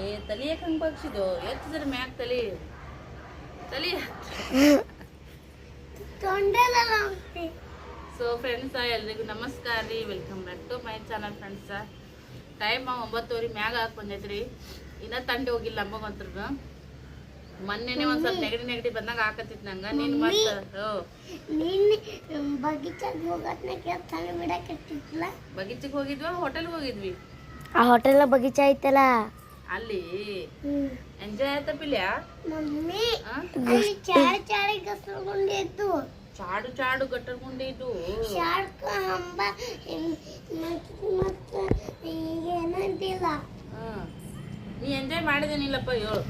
ಏ ತಲಿ ಯಾಕೆ ಹಂಗೆ ಬಗ್ಸಿದ್ದು ಎತ್ತಿದ್ರೆ ಮ್ಯಾಕ್ ತಲಿ? ತಲಿ ಸೊ ಫ್ರೆಂಡ್ಸ ಎಲ್ರಿಗೂ ನಮಸ್ಕಾರ ರೀ. Welcome back to my channel friends time ಒಂಬತ್ತುವರೆ ಮ್ಯಾಗ ಹಾಕಿ ಬಂದೈತ್ರಿ. ಇನ್ನ ತಂಡಿ ಹೋಗಿಲ್ಲ ಅಮ್ಮಗಂತ್ರ ಮೊನ್ನೆನೆ ಒಂದ್ ಸ್ವಲ್ಪ ನೆಗಡಿ ನೆಗಡಿ ಬಂದಾಗ ಹಾಕತ್ತಿತ್ತು ನಂಗ. ನೀನ್ ಮತ್ತೆ ಓ ಬಗೀಚಾಗ ಹೋಗತ್ನ ಕೇಳ್ತಾನೆ ಬಿಡಕತ್ತಿದ್ಲ? ಬಗೀಚಿಗೆ ಹೋಗಿದ್ವಾ? ಹೋಟೆಲ್ಗೆ ಹೋಗಿದ್ವಿ? ಆ ಹೋಟೆಲ್ ಬಗೀಚಾ ಐತಲ್ಲ? ಅಲ್ಲಿ. ಎಂಜಾಯ್ ಆಯ್ತಾ ಪಿಲ್ಯ? ಮಮ್ಮಿ? ಅಲ್ಲಿ ಚಾಡಿ ಚಾಡಿ ಗಸ್ಕೊಂಡಿದ್ದು ಚಾಡು ಚಾಡು ಗಟ್ಟರ್ ಗುಂಡಿ ಶಾರ್ಕ ಹಂಬ ಮತ್ತೆ ಈಗ ಏನಂತಿಲ್ಲ. ನೀ ಎಂಜಾಯ್ ಮಾಡಿದೇನಿಲ್ಲಪ್ಪ ಹೇಳು.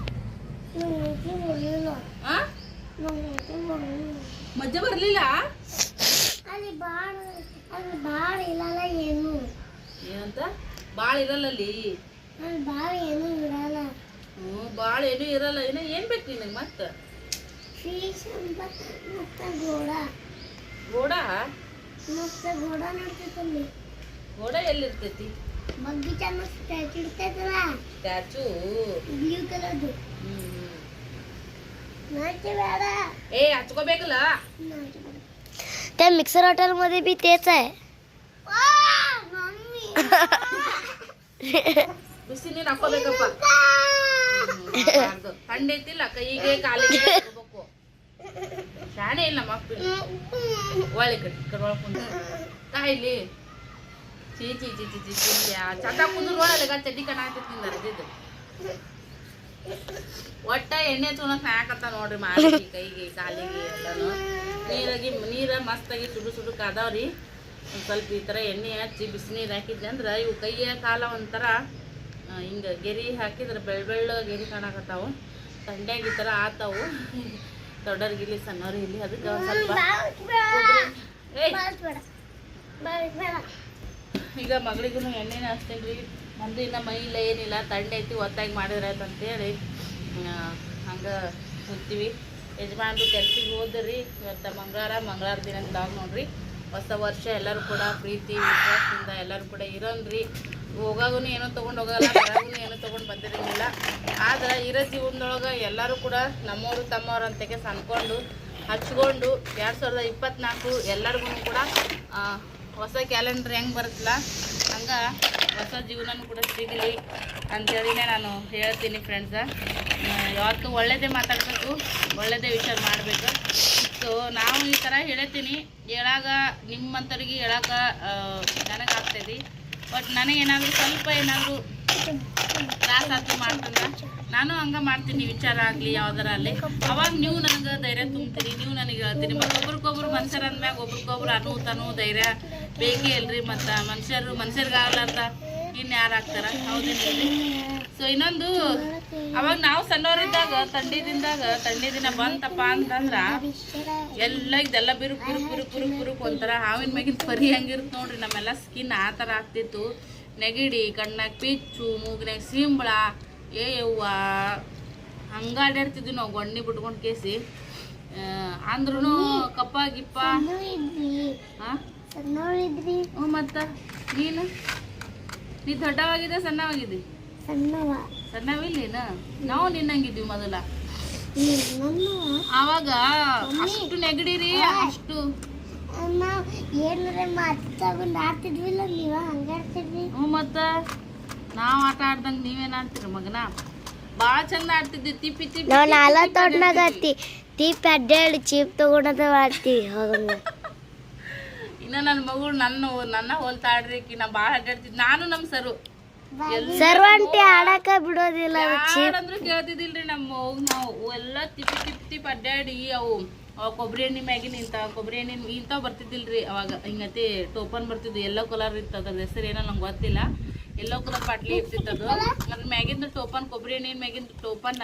ಮಜಾ ಬರ್ಲಿಲ್ಲ? ಅಲ್ಲಿ ಬಾಳ ಅಲ್ಲಿ ಬಾಳ ಇಲ್ಲಲ್ಲ ಏನು? ಏನಂತ? ಬಾಳ ಇರಲ್ಲ ಅಲ್ಲಿ? ಅಲ್ಲಿ ಬಾಳ ಏನು ಇರಲ್ಲ ಹ್ಞೂ ಬಾಳ ಏನು ಇರಲ್ಲ ಇನ್ನ ಏನ್ ಬೇಕು ನಿನಗೆ ಮತ್ತ ಫೀಸ್ ಅಂತ ಮತ್ತೆ ಗೋಡ ಗೋಡ ಮತ್ತೆ ಗೋಡ ನೋಡ್ತಿದ್ದಲ್ಲಿ ಗೋಡ ಎಲ್ಲಿರ್ತೈತಿ ಬಗೀಚಾ ಸ್ಟ್ಯಾಚು ಇರ್ತೈತಲ್ಲ ಸ್ಟ್ಯಾಚು ಬ್ಲೂ ಕಲರ್ದು नाचे बेटा ಏ ಹಚ್ಕೋಬೇಕಲ್ಲ त्या मिक्सर हॉटेल मध्ये बी तेच आहे मम्मी ಬಿಸಿ ನೀರು ಹಾಕೋಬೇಕಪ್ಪ. ಐತಿಲ್ಲ ಕೈಗೆ ಕಾಲಿಗೆ ಹಾಕೋಬೇಕು. ಶಾಣೆ ಇಲ್ಲ ಮಕ್ಕಳು ಒಳ್ಳೆ ಕಡೆ ಕಡೆ ಒಳಗೆ ಕುಂದ್ರ ತಾಯಿಲಿ ಚೀ ಚೀ ಚೀ ಚೀ ಚೀ ಚೀ ಚಟ ಕುಂದ್ರು ನೋಡಲ್ಲ ಚಡ್ಡಿ ಕಣ ಅರ್ದಿದ್ದು ಒಟ್ಟ ಎಣ್ಣೆ ಚೂನ ಹಾಕತ್ತ ನೋಡ್ರಿ ಮಾಡಿ ಕೈಗೆ ಕಾಲಿಗೆ ಎಲ್ಲಾನು. ನೀರಾಗಿ ನೀರ ಮಸ್ತಾಗಿ ಸುಡು ಸುಡು ಕಾದಾವ್ರಿ ಒಂದು ಸ್ವಲ್ಪ ಈ ಥರ ಎಣ್ಣೆ ಹಚ್ಚಿ ಬಿಸಿನೀರು ಹಾಕಿದ್ದೆ ಅಂದ್ರೆ ಇವು ಕೈಯ ಕಾಲ ಒಂಥರ ಹಿಂಗೆ ಗೆರಿ ಹಾಕಿದ್ರೆ ಬೆಳ್ಳ ಬೆಳ್ಳ ಗೆರಿ ಕಾಣಕತ್ತಾವು. ತಂಡ್ಯಾಗ ಈ ಥರ ಆತಾವು. ದೊಡ್ಡವ್ರಿಗೆ ಇಲ್ಲಿ ಸಣ್ಣವ್ರಿಗೆ ಇಲ್ಲಿ ಅದಕ್ಕೆ ಸ್ವಲ್ಪ ಈಗ ಮಗಳಿಗೂ ಎಣ್ಣೆನ ಹಚ್ತೀನಿ ರೀ ನಂದು ಇನ್ನು ಮೈ ಇಲ್ಲ ಏನಿಲ್ಲ. ತಂಡ ಐತಿ ಒತ್ತಾಗಿ ಮಾಡಿದ್ರೆ ಆಯ್ತು ಅಂತೇಳಿ ಹಂಗೆ ಕೂತೀವಿ. ಯಜಮಾನ್ರು ಕೆಲ್ಸಿಗೆ ಹೋದ್ರಿ. ಇವತ್ತು ಮಂಗಳವಾರ ಮಂಗಳವಾರ ದಿನ ಅಂದಾಗ ನೋಡ್ರಿ. ಹೊಸ ವರ್ಷ ಎಲ್ಲರೂ ಕೂಡ ಪ್ರೀತಿ, ವಿಶ್ವಾಸದಿಂದ ಎಲ್ಲರೂ ಕೂಡ ಇರೋನ್ರಿ ಹೋಗಾಗೂ ಏನೋ ತೊಗೊಂಡು ಹೋಗಲ್ಲ ಬರಾಗೂ ಏನೋ ತೊಗೊಂಡು ಬಂದಿರಂಗಿಲ್ಲ. ಆದ್ರೆ ಇರೋ ಜೀವನದೊಳಗೆ ಎಲ್ಲರೂ ಕೂಡ ನಮ್ಮವರು ತಮ್ಮವ್ರು ಅಂತಕ್ಕೆ ಅನ್ಕೊಂಡು ಹಚ್ಕೊಂಡು ಎರಡು ಸಾವಿರದ ಇಪ್ಪತ್ತ್ನಾಲ್ಕು ಎಲ್ಲರಿಗೂ ಕೂಡ ಹೊಸ ಕ್ಯಾಲೆಂಡರ್ ಹೆಂಗೆ ಬರುತ್ತಲ್ಲ, ಹಂಗೆ ಹೊಸ ಜೀವನನೂ ಕೂಡ ಸಿಗಲಿ ಅಂಥೇಳಿನೇ ನಾನು ಹೇಳ್ತೀನಿ ಫ್ರೆಂಡ್ಸ ಯಾವತ್ತೂ ಒಳ್ಳೆಯದೇ ಮಾತಾಡಬೇಕು ಒಳ್ಳೆಯದೇ ವಿಚಾರ ಮಾಡಬೇಕು. ಸೊ, ನಾವು ಈ ಥರ ಹೇಳ್ತೀನಿ ಹೇಳಾಗ ನಿಮ್ಮಂಥವ್ರಿಗೆ ಹೇಳಾಕ ನನಗಾಗ್ತೈತಿ ಬಟ್ ನನಗೇನಾದರೂ ಸ್ವಲ್ಪ ಏನಾದರೂ ತ್ರಾಸ ಆತು ಮಾಡ್ತಂದ್ರೆ ನಾನು ಹಂಗೆ ಮಾಡ್ತೀನಿ, ವಿಚಾರ ಆಗಲಿ, ಯಾವ್ದಾರ ಅಲ್ಲಿ ಅವಾಗ ನೀವು ನನಗೆ ಧೈರ್ಯ ತುಂಬ್ತೀರಿ, ನೀವು ನನಗೆ ಹೇಳ್ತೀರಿ. ಮತ್ತು ಒಬ್ರಿಗೊಬ್ರು ಮನುಷ್ಯರ ಅಂದ್ಮ್ಯಾಗ ಒಬ್ರಿಗೊಬ್ರು ಅನು ಧೈರ್ಯ ಬೇಕೇ ಇಲ್ರಿ ಮತ್ತು ಮನುಷ್ಯರು ಅಂತ ಇನ್ನು ಯಾರು ಆಗ್ತಾರ? ಹೌದೇನಿಲ್ರಿ ಸೊ ಇನ್ನೊಂದು ಅವಾಗ ನಾವು ಸಣ್ಣವರಿದ್ದಾಗ ತಂಡಿದಿಂದಾಗ ತಂಡಿ ದಿನ ಬಂತಪ್ಪ ಅಂತಂದ್ರ ಎಲ್ಲ ಇದೆಲ್ಲ ಬಿರುಕು ಬಿರುಕು ಬಿರುಕು ಬಿರುಕು ಬಿರುಕು ಒಂಥರ ಹಾವಿನ ಮ್ಯಾಗಿನ ಪರಿ ಹಂಗಿರುತ್ತೆ ನೋಡ್ರಿ ನಮ್ಮೆಲ್ಲ ಸ್ಕಿನ್ ಆ ಥರ ಆಗ್ತಿತ್ತು. ನೆಗಡಿ ಕಣ್ಣಾಗ ಪಿಚ್ಚು ಮೂಗಿನಾಗ ಸಿಂಬಳ ಏ ಯವ್ವ. ಹಂಗಾಡಿರ್ತಿದ್ವಿ ನಾವು ಗೊಣ್ಣಿ ಬಿಟ್ಕೊಂಡು ಕೇಸಿ. ಅಂದ್ರೂ ಕಪ್ಪ ಗಿಪ್ಪ ಮತ್ತ ಸಣ್ಣವಳಿದ್ರಿ ಹ್ಞೂ ಮತ್ತು ನೀನು? ನೀ ದೊಡ್ಡವಾಗಿದೆ ಸಣ್ಣವಾಗಿದೆ ಸಣ್ಣವ. ಸಣ್ಣವಿಲ್ಲೇನ? ನಾವು ನಿನ್ನಂಗಿದ್ವಿ ಮೊದಲ. ಆವಾಗ ಅಷ್ಟು ನೆಗಡಿ ರೀ ಅಷ್ಟು. ನಾವು ಏನಾರ ಮಾತು ತಗೊಂಡು ಆಡ್ತಿದ್ವಿಲ್ಲ ನೀವ ಹಂಗಾಡ್ತಿದ್ವಿ ಹ್ಞೂ ಮತ್ತ. ನಾವು ಆಟ ಆಡ್ದಂಗೆ ನೀವೇನು ಆಡ್ತೀರ ಮಗನ? ಭಾಳ ಚಂದ ಆಡ್ತಿದ್ವಿ ತಿಪ್ಪಿ ತಿಪ್ಪಿ ನಾವು ತಿಪ್ಪಿ ನಾಲ ತಿಪ್ಪಿ ತೋಟನಾಗ ಆಡ್ತಿದ್ವಿ. ಹತ್ತಿ ತೀಪ್ ಅಡ್ಡಾಡಿ ಚೀಪ್ ತಗೊಂಡದ ಆಡ್ತೀವಿ ಹೋಗಂಗ. ಇನ್ನ ನನ್ನ ಮಗಳು ನನ್ನ ನನ್ನ ಹೋಲ್ತಾ ಆಡ್ರಿ ಆಕಿ ನಾ ಭಾಳ ಅಡ್ಡಾಡ್ತಿದ್ ನಾನು ನಮ್ಮ ಸರು. ಸರ್ವಂಟಿ ಆಡಕ ಬಿಡೋದಿಲ್ಲ ಅದು ಚೀಪ್. ಕೇಳ್ತಿದ್ದಿಲ್ರಿ ನಮ್ಮ ನಾವು ಎಲ್ಲ ತಿಪ್ಪಿ ತಿಪ್ಪಿ ತಿಪ್ಪಿ ಅಡ್ಡಾಡಿ ಅವು ಅವಾಗ ಕೊಬ್ಬರಿ ಎಣ್ಣೆ ಮ್ಯಾಗಿನ ಇಂಥ ಕೊಬ್ಬರಿ ಎಣ್ಣೆ ಇಂಥವು ಬರ್ತಿದ್ದಿಲ್ರಿ ಅವಾಗ. ಹಿಂಗತಿ ಟೋಪನ್ ಬರ್ತಿದ್ವು ಎಲ್ಲೋ ಕಲರ್ ಇತ್ತು ಅದ್ರ ಹೆಸರು ಏನೋ ನಂಗೆ ಗೊತ್ತಿಲ್ಲ. ಎಲ್ಲೋ ಕಲರ್ ಬಾಟ್ಲಿ ಇರ್ತಿತ್ತು ಅದು. ಅದ್ರ ಮ್ಯಾಗಿಂದ ಟೋಪನ್ ಕೊಬ್ಬರಿ ಎಣ್ಣೆ ಮ್ಯಾಗಿಂದ ಟೋಪನ್ನ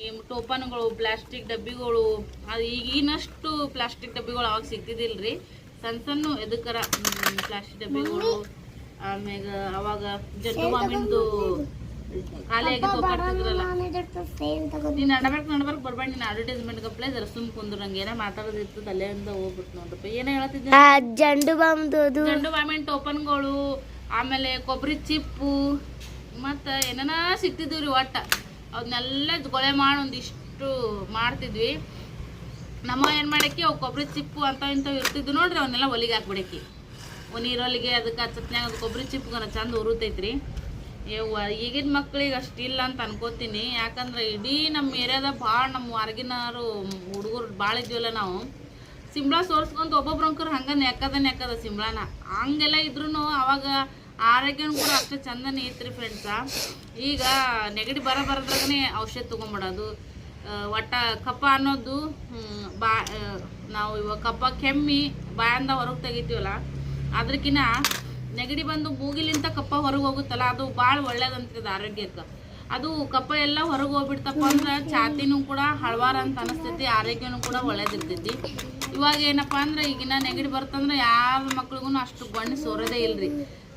ಈ ಟೋಪನ್ಗಳು ಪ್ಲಾಸ್ಟಿಕ್ ಡಬ್ಬಿಗಳು ಅದು ಈಗಿನಷ್ಟು ಪ್ಲಾಸ್ಟಿಕ್ ಡಬ್ಬಿಗಳು ಅವಾಗ ಸಿಗ್ತಿದ್ದಿಲ್ರಿ. ಸಣ್ಣ ಸಣ್ಣ ಎದಕ್ಕರ ಪ್ಲಾಸ್ಟಿಕ್ ಡಬ್ಬಿಗಳು. ಆಮ್ಯಾಗ ಅವಾಗ ಜಟ್ಟು ಮಾಮಿಂದು ಖಾಲಿ ಆಗಿತ್ತು ಹೋಗ್ತಿದ್ರಲ್ಲ ನೀನು ನಡ್ಬರ್ಕ್ ನಡ್ಬರ್ಕ್ ಬರ್ಬೇಡ ನೀನು ಅಡ್ವರ್ಟೈಸ್ಮೆಂಟ್ ಗಪ್ಲೆ ಜರ ಸುಮ್ ಕುಂದ್ರು ನಂಗೆ ಏನೋ ಮಾತಾಡೋದಿತ್ತು ತಲೆಯಿಂದ ಹೋಗ್ಬಿಟ್ಟು ನೋಡ್ರಪ್ಪ ಏನೋ ಹೇಳ್ತಿದ್ದೆ ಜಂಡು ಅದು. ಜಂಡು ಮಾಮಿನ ಟೋಪನ್ಗಳು ಆಮೇಲೆ ಕೊಬ್ಬರಿ ಚಿಪ್ಪು ಮತ್ತು ಏನೇನ ಸಿಗ್ತಿದ್ವಿ ರೀ ಒಟ್ಟು. ಅವನ್ನೆಲ್ಲ ಗೊಳೆ ಮಾಡಿ ಒಂದಿಷ್ಟು ಮಾಡ್ತಿದ್ವಿ. ನಮ್ಮ ಏನು ಮಾಡಕ್ಕೆ ಅವು ಕೊಬ್ಬರಿ ಚಿಪ್ಪು ಅಂತ ಇಂಥವು ಇರ್ತಿದ್ವು ನೋಡ್ರಿ ಅವನ್ನೆಲ್ಲ ಒಲಿಗೆ ಹಾಕ್ಬಿಡಕ್ಕೆ. ನೀರೊಲಿಗೆ ಅದಕ್ಕೆ ಚಟ್ನ್ಯಾಗ ಅದು ಕೊಬ್ಬರಿ ಚಿಪ್ಪುಗನ ಚಂದ ಉರುತೈತ್ರಿ. ಯವ್ವ, ಈಗಿನ ಮಕ್ಳಿಗೆ ಅಷ್ಟಿಲ್ಲ ಅಂತ ಅನ್ಕೋತೀನಿ. ಯಾಕಂದ್ರೆ ಇಡೀ ನಮ್ಮ ಏರಿಯಾದಾಗ ಭಾಳ ನಮ್ಮ ಹೊರಗಿನವರು ಹುಡುಗರು ಭಾಳ ಇದ್ದೀವಲ್ಲ ನಾವು. ಸಿಂಬಳ ಸೋರ್ಸ್ಕೊಂತ ಒಬ್ಬೊಬ್ರಂಕರು ಹಂಗೆ ನೆಕ್ಕದ ನೆಕ್ಕದ ಸಿಂಬಳನ ಹಂಗೆಲ್ಲ ಇದ್ರೂ ಅವಾಗ ಆರೋಗ್ಯನೂ ಕೂಡ ಅಷ್ಟೇ ಚಂದನೇ ಐತ್ರಿ ಫ್ರೆಂಡ್ಸ ಈಗ ನೆಗಡಿ ಬರ ಬರೋದ್ರಾಗನೇ ಔಷಧ ತೊಗೊಂಬಿಡೋದು. ಒಟ್ಟ ಕಪ್ಪ ಅನ್ನೋದು ಬಾ ನಾವು ಇವಾಗ ಕಪ್ಪ ಕೆಮ್ಮಿ ಬಾಯಿಂದ ಹೊರಗೆ ತೆಗಿತೀವಲ್ಲ. ಅದ್ರಕಿನ್ನ ನೆಗಡಿ ಬಂದು ಮೂಗಿಲಿಂತ ಕಪ್ಪ ಹೊರಗೆ ಹೋಗುತ್ತಲ್ಲ, ಅದು ಭಾಳ ಒಳ್ಳೇದಂತಿದೆ ಆರೋಗ್ಯಕ್ಕೆ. ಅದು ಕಪ್ಪ ಎಲ್ಲ ಹೊರಗೆ ಹೋಗ್ಬಿಡ್ತಪ್ಪ ಅಂದ್ರೆ ಛಾತಿನೂ ಕೂಡ ಹಳವಾರ ಅಂತ ಅನಿಸ್ತೈತಿ, ಆರೋಗ್ಯನೂ ಕೂಡ ಒಳ್ಳೇದಿರ್ತೈತಿ. ಇವಾಗ ಏನಪ್ಪ ಅಂದ್ರೆ ಈಗಿನ ನೆಗಡಿ ಬರ್ತಂದ್ರೆ ಯಾವ ಮಕ್ಳಿಗೂ ಅಷ್ಟು ಬಣ್ಣ ಸೋರೋದೇ ಇಲ್ರಿ.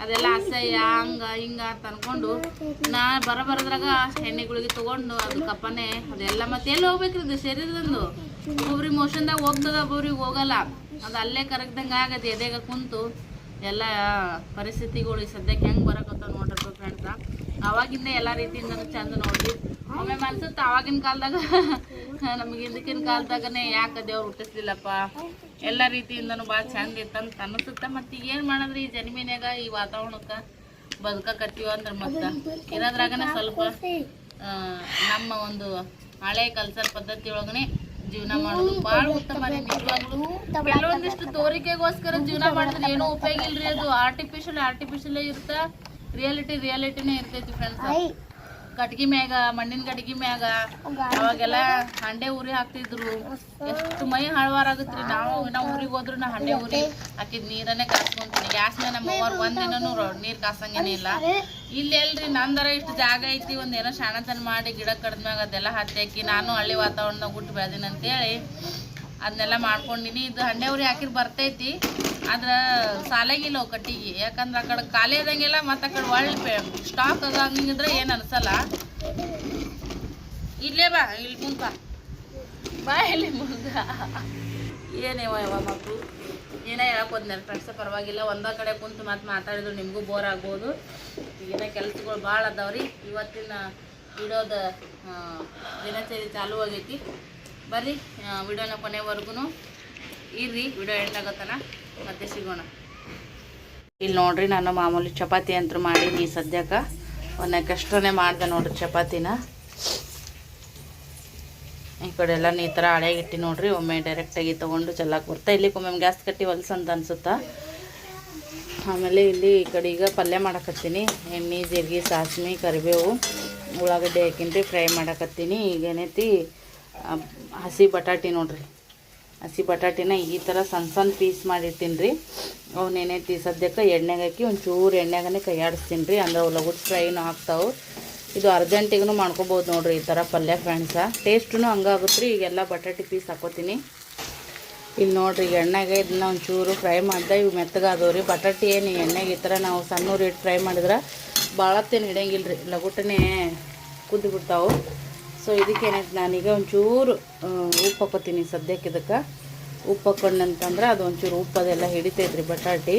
ಅದೆಲ್ಲ ಅಸಹ್ಯ, ಹಂಗ, ಹಿಂಗ ಅಂತ ಅನ್ಕೊಂಡು ನಾ ಬರ ಬರದ್ರಾಗ ಎಣ್ಣೆ ಗುಳಿಗೆ ತಗೊಂಡು ಅದು ಕಪ್ಪನೆ ಅದೆಲ್ಲ ಮತ್ತೆ ಎಲ್ಲಿ ಹೋಗ್ಬೇಕ್ರಿ ಅದು ಶರೀರದಂದು? ಒಬ್ರಿಗೆ ಮೋಷನ್ದಾಗ ಹೋಗ್ತದ, ಒಬ್ರಿಗೆ ಹೋಗಲ್ಲ. ಅದು ಅಲ್ಲೇ ಕರಗ್ದಂಗೆ ಆಗದೆ ಎದೆಗ ಕುಂತು ಎಲ್ಲ ಪರಿಸ್ಥಿತಿಗಳು ಸದ್ಯಕ್ಕೆ ಹೆಂಗೆ ಬರಕತ್ತ ನೋಡ್ರಿ ಫ್ರೆಂಡ್ಸ ಅವಾಗಿಂದ ಎಲ್ಲ ರೀತಿಯಿಂದ ಚಂದ ನೋಡ್ರಿ. ಒಮ್ಮೆ ಅನ್ಸುತ್ತೆ ಅವಾಗಿನ ಕಾಲದಾಗ ನಮ್ಗೆ ಹಿಂದಕ್ಕಿನ ಕಾಲದಾಗನೇ ಯಾಕೆ ದೇವ್ರು ಹುಟ್ಟಿಸ್ಲಿಲ್ಲಪ್ಪ? ಎಲ್ಲ ರೀತಿಯಿಂದನೂ ಭಾಳ ಚಂದ ಇತ್ತಂತ ಅನಿಸುತ್ತೆ. ಮತ್ತು ಏನು ಮಾಡಿದ್ರಿ? ಈ ಜನ್ಮಿನಾಗ ಈ ವಾತಾವರಣಕ್ಕೆ ಬದುಕಕತ್ತೀವ ಅಂದ್ರೆ ಮತ್ತೆ ಇರೋದ್ರಾಗನೇ ಸ್ವಲ್ಪ ನಮ್ಮ ಒಂದು ಹಳೆ ಕಲ್ಚರ್ ಪದ್ಧತಿ ಒಳಗನೆ ಜೀವನ ಮಾಡೋದು ಬಾಳ ಉತ್ತಮ ರೀ ನಿಜವಾಗ್ಲೂ ಕೆಲವೊಂದಿಷ್ಟು ತೋರಿಕೆಗೋಸ್ಕರ ಜೀವನ ಮಾಡಿದ್ರೆ ಏನೂ ಉಪಯೋಗ ಇಲ್ರಿ ಅದು. ಆರ್ಟಿಫಿಷಿಯಲ್ ಆರ್ಟಿಫಿಷಿಯಲ್ ಇರ್ತ ರಿಯಾಲಿಟಿ ರಿಯಾಲಿಟಿನೇ ಇರ್ತೈತಿ ಫ್ರೆಂಡ್ಸ್ ಕಟ್ಗಿ ಮ್ಯಾಗ ಮಣ್ಣಿನ ಕಟ್ಗಿ ಮ್ಯಾಗ ಅವಾಗೆಲ್ಲ ಹಂಡೆ ಉರಿ ಹಾಕ್ತಿದ್ರು. ಎಷ್ಟು ಮೈ ಹಳವಾರ ಆಗತ್ರಿ ನಾವು ನಾವು ಊರಿಗೆ ಹೋದ್ರು ನಾ ಹಂಡೆ ಉರಿ ಹಾಕಿದ್ ನೀರನ್ನೇ ಕಾಸ್ಕೊಂತೀನಿ ಗ್ಯಾಸ್ ಮೇಲೆ ನಮ್ಮ ಅವ್ರು ಒಂದಿನೂ ನೀರ್ ಕಾಸಂಗೇನೆ ಇಲ್ಲ. ಇಲ್ಲಿ ಎಲ್ರಿ ನಂದರ ಇಷ್ಟು ಜಾಗ ಐತಿ, ಒಂದ್ ಏನೋ ಶಾಣತನ ಮಾಡಿ ಗಿಡ ಕಡ್ದ್ಮ್ಯಾಗ ಅದೆಲ್ಲ ಹತ್ತಿ ನಾನು ಹಳ್ಳಿ ವಾತಾವರಣದಾಗ ಹುಟ್ಟು ಬೆಳೆದಿನ ಅಂತೇಳಿ ಅದನ್ನೆಲ್ಲ ಮಾಡ್ಕೊಂಡಿನಿ. ಇದು ಊರಿ ಹಾಕಿರ್ ಬರ್ತೈತಿ, ಆದ್ರೆ ಸಾಲಾಗಿಲ್ಲ ಅವು ಕಟ್ಟಿಗೆ. ಯಾಕಂದ್ರೆ ಆ ಕಡೆ ಖಾಲಿ ಆದಂಗೆಲ್ಲ ಮತ್ತೆ ಕಡೆ ಒಳ್ಳೆ ಸ್ಟಾಕ್ ಅದ ಹಂಗಿದ್ರೆ ಏನು ಅನ್ಸಲ್ಲ. ಇಲ್ಲೇ ಬಾ, ಇಲ್ಲಿ ಮುಂದ ಬಾ. ಇಲ್ಲಿ ಮುಂದ ಏನೇವ ಯಾವ ಮಕ್ಕಳು ಏನೇ ಹೇಳಕ್ ಹೋದ್ನ ಫ್ರೆಂಡ್ಸ ಪರವಾಗಿಲ್ಲ. ಒಂದೇ ಕಡೆ ಕುಂತು ಮತ್ತೆ ಮಾತಾಡಿದ್ರು ನಿಮಗೂ ಬೋರ್ ಆಗ್ಬೋದು. ಈಗಿನ ಕೆಲಸಗಳು ಭಾಳ ಅದಾವ್ರಿ. ಇವತ್ತಿನ ವಿಡಿಯೋದ ದಿನಚರಿ ಚಾಲೂ ಆಗೈತಿ. ಬರ್ರಿ ವಿಡಿಯೋನ ಕೊನೆವರೆಗೂ ಇರ್ರಿ ವಿಡಿಯೋ ಎಂಡ್ ಮತ್ತೆ ಸಿಗೋಣ. ಇಲ್ಲಿ ನೋಡ್ರಿ, ನಾನು ಮಾಮೂಲಿ ಚಪಾತಿ ಅಂತ ಮಾಡೀನಿ ಸದ್ಯಕ್ಕೆ. ಒಂದು ಕಷ್ಟನೇ ಮಾಡಿದೆ ನೋಡ್ರಿ ಚಪಾತಿನ. ಈ ಕಡೆ ಎಲ್ಲ ಈ ಥರ ಹಳೆಗಿಟ್ಟು ನೋಡ್ರಿ, ಒಮ್ಮೆ ಡೈರೆಕ್ಟಾಗಿ ತೊಗೊಂಡು ಚೆಲ್ಲಕ್ಕೆ ಬರ್ತಾ. ಇಲ್ಲಿ ಒಮ್ಮೆ ಗ್ಯಾಸ್ ಕಟ್ಟಿ ಹೊಲ್ಸಂತ ಅನ್ಸುತ್ತಾ? ಆಮೇಲೆ ಇಲ್ಲಿ ಈ ಕಡೆ ಈಗ ಪಲ್ಯ ಮಾಡಕತ್ತೀನಿ. ಎಣ್ಣೆ, ಜೀರಿಗೆ ಸಾಸ್ಮಿ ಕರಿಬೇವು, ಉಳ್ಳಾಗಡ್ಡೆ ಹಾಕಿನ್ರಿ, ಫ್ರೈ ಮಾಡಕತ್ತೀನಿ. ಈಗ ಏನೈತಿ? ಹಸಿ ಬಟಾಟಿ ನೋಡ್ರಿ. ಹಸಿ ಬಟಾಟಿನ ಈ ಥರ ಸಣ್ಣ ಸಣ್ಣ ಪೀಸ್ ಮಾಡಿರ್ತೀನಿ ರೀ ಅವ್ನ ಏನೈತಿ? ಸದ್ಯಕ್ಕೆ ಎಣ್ಣೆಗೆ ಹಾಕಿ ಒಂಚೂರು ಎಣ್ಣೆಗೇ ಕೈ ಆಡಿಸ್ತೀನಿ ರೀ ಅಂದ್ರೆ ಅವು ಲಗುಡ್ ಫ್ರೈನೂ ಆಗ್ತಾವೆ. ಇದು ಅರ್ಜೆಂಟಿಗೂ ಮಾಡ್ಕೊಬೋದು ನೋಡಿರಿ ಈ ಥರ ಪಲ್ಯ ಫ್ರೆಂಡ್ಸ. ಟೇಸ್ಟೂ ಹಂಗಾಗುತ್ತೆ ರೀ ಈಗೆಲ್ಲ ಬಟಾಟೆ ಪೀಸ್ ಹಾಕೋತೀನಿ. ಇಲ್ಲಿ ನೋಡ್ರಿ ಎಣ್ಣೆಗೆ ಇದನ್ನ ಒಂಚೂರು ಫ್ರೈ ಮಾಡಿದೆ, ಇವು ಮೆತ್ತಗಾದವು ರೀ ಬಟಾಟಿ ಏನು ಎಣ್ಣೆಗೆ ಈ ಥರ ನಾವು ಸಣ್ಣೂರು ಇಟ್ಟು ಫ್ರೈ ಮಾಡಿದ್ರೆ ಭಾಳತ್ತೇನು ಹಿಡಿಯಂಗಿಲ್ಲ ರೀ ಲಗುಟನೇ ಕುದ್ದು ಬಿಡ್ತಾವೆ ಸೊ ಇದಕ್ಕೆ ನಾನೀಗ ಒಂಚೂರು ಉಪ್ಪು ಹಾಕೋತೀನಿ ಸದ್ಯಕ್ಕೆ ಇದಕ್ಕೆ. ಉಪ್ಪು ಹಾಕೊಂಡಂತಂದ್ರೆ ಅದು ಒಂಚೂರು ಉಪ್ಪು ಅದೆಲ್ಲ ಹಿಡಿತೈತೆ ರೀ ಬಟಾಟಿ.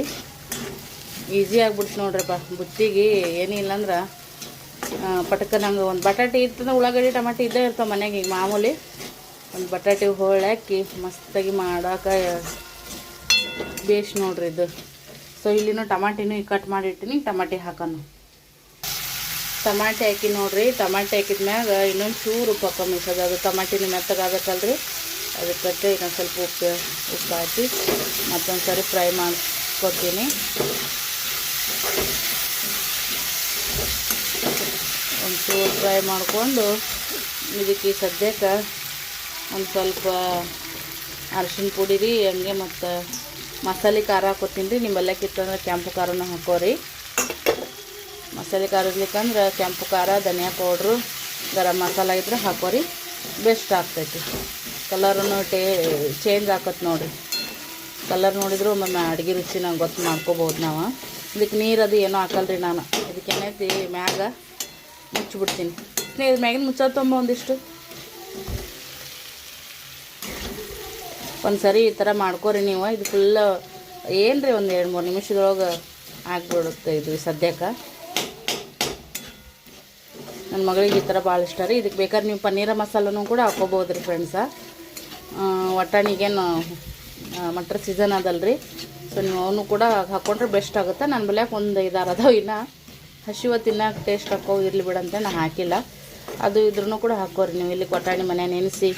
ಈಸಿ ಆಗ್ಬಿಡ್ತು ನೋಡ್ರಪ್ಪ, ಬುತ್ತಿಗೆ ಏನಿಲ್ಲ ಅಂದ್ರೆ ಪಟಕ ನಂಗೆ ಒಂದು ಬಟಾಟೆ ಇತ್ತಂದ್ರೆ ಉಳ್ಳಾಗಡ್ಡಿ, ಟಮಾಟಿ ಇದ್ದೇ ಇರ್ತಾವೆ ಮನೆಗೆ ಈಗ ಮಾಮೂಲಿ. ಒಂದು ಬಟಾಟೆ ಹೋಳು ಹಾಕಿ ಮಸ್ತಾಗಿ ಮಾಡೋಕೆ ಬೇಸ್ ನೋಡ್ರಿ ಇದು. ಸೊ ಇಲ್ಲಿನ ಟಮಾಟಿನೂ ಈಗ ಕಟ್ ಮಾಡಿಟ್ಟಿನಿ, ಟಮಾಟಿ ಹಾಕೋಣ ಟಮಾಟೆ ಹಾಕಿ ನೋಡ್ರಿ, ಟಮಾಟೆ ಹಾಕಿದ ಮ್ಯಾಗ ಇನ್ನೊಂದು ಚೂರು ಉಪ್ಪು ಹಾಕೋ ಮಿಸೋದು ಅದು ಟಮಾಟಿನ ರೀ ಅದಕ್ಕೆ ಇನ್ನೊಂದು ಸ್ವಲ್ಪ ಉಪ್ಪು ಉಪ್ಪು ಹಾಕಿ ಮತ್ತೊಂದು ಸರಿ ಫ್ರೈ ಮಾಡ್ಕೊತೀನಿ. ಒಂಚೂರು ಫ್ರೈ ಮಾಡಿಕೊಂಡು, ಇದಕ್ಕೆ ಸದ್ಯಕ್ಕೆ ಒಂದು ಸ್ವಲ್ಪ ಅರ್ಶಿಣ ಪುಡಿ ರೀ, ಹಂಗೆ ಮತ್ತು ಮಸಾಲೆ ಖಾರ ಹಾಕೋತೀನಿ ರೀ. ನಿಮ್ಮಲ್ಲಕ್ಕಿತ್ತಂದ್ರೆ ಕೆಂಪು ಖಾರನೂ ಹಾಕೋರಿ. ಮಸಾಲೆ ಖಾರ ಇರ್ಲಿಕ್ಕಂದ್ರೆ ಕೆಂಪು ಖಾರ, ಧನಿಯಾ ಪೌಡ್ರು, ಗರಂ ಮಸಾಲ ಇದ್ರೆ ಹಾಕೋರಿ. ಬೆಸ್ಟ್ ಆಗ್ತೈತಿ. ಕಲರನ್ನು ಟೇ ಚೇಂಜ್ ಆಕತ್ ನೋಡಿರಿ. ಕಲರ್ ನೋಡಿದ್ರು ಒಮ್ಮೊಮ್ಮೆ ಅಡುಗೆ ರುಚಿ ನಂಗೆ ಗೊತ್ತು ಮಾಡ್ಕೋಬೋದು ನಾವು. ಇದಕ್ಕೆ ನೀರು ಅದು ಏನೂ ಹಾಕಲ್ರಿ ನಾನು. ಇದಕ್ಕೆ ಏನೈತಿ ಮ್ಯಾಗ ಮುಚ್ಚಿಬಿಡ್ತೀನಿ. ಸ್ನೇಹಿತರ, ಮ್ಯಾಗಿನ ಮುಚ್ಚ ತೊಂಬ ಒಂದಿಷ್ಟು. ಒಂದು ಸರಿ ಈ ಥರ ಮಾಡ್ಕೋರಿ ನೀವು. ಇದು ಫುಲ್ ಏನು ರೀ ಒಂದು ಎರಡು ಮೂರು ನಿಮಿಷದೊಳಗೆ ಆಗ್ಬಿಡುತ್ತೆ ಇದು ಸದ್ಯಕ್ಕೆ. ನನ್ನ ಮಗಳಿಗೆ ಈ ಥರ ಭಾಳ ಇಷ್ಟ ರೀ. ಇದಕ್ಕೆ ಬೇಕಾದ್ರೆ ನೀವು ಪನ್ನೀರ ಮಸಾಲನೂ ಕೂಡ ಹಾಕೋಬೋದು ರೀ ಫ್ರೆಂಡ್ಸ ಒಟ್ಟಾಣಿಗೇನು ಮಟ್ರ್ ಸೀಸನ್ ಅದಲ್ರಿ. ಸೊ ನೀವು ಅವನು ಕೂಡ ಹಾಕ್ಕೊಂಡ್ರೆ ಬೆಸ್ಟ್ ಆಗುತ್ತೆ. ನನ್ನ ಬಲ್ಯಾಕ ಒಂದು ಐದಾರು ಅದಾವ ಇನ್ನು. ಹಸಿವ ತಿನ್ನಕ್ಕೆ ಟೇಸ್ಟ್ ಹಾಕೋ ಇರಲಿ ಬಿಡಂತ ನಾನು ಹಾಕಿಲ್ಲ. ಅದು ಇದ್ರೂ ಕೂಡ ಹಾಕೋರಿ, ನೀವು ಇಲ್ಲಿ ಒಟ್ಟಾಣಿ ಮನೆ ನೆನೆಸಿ.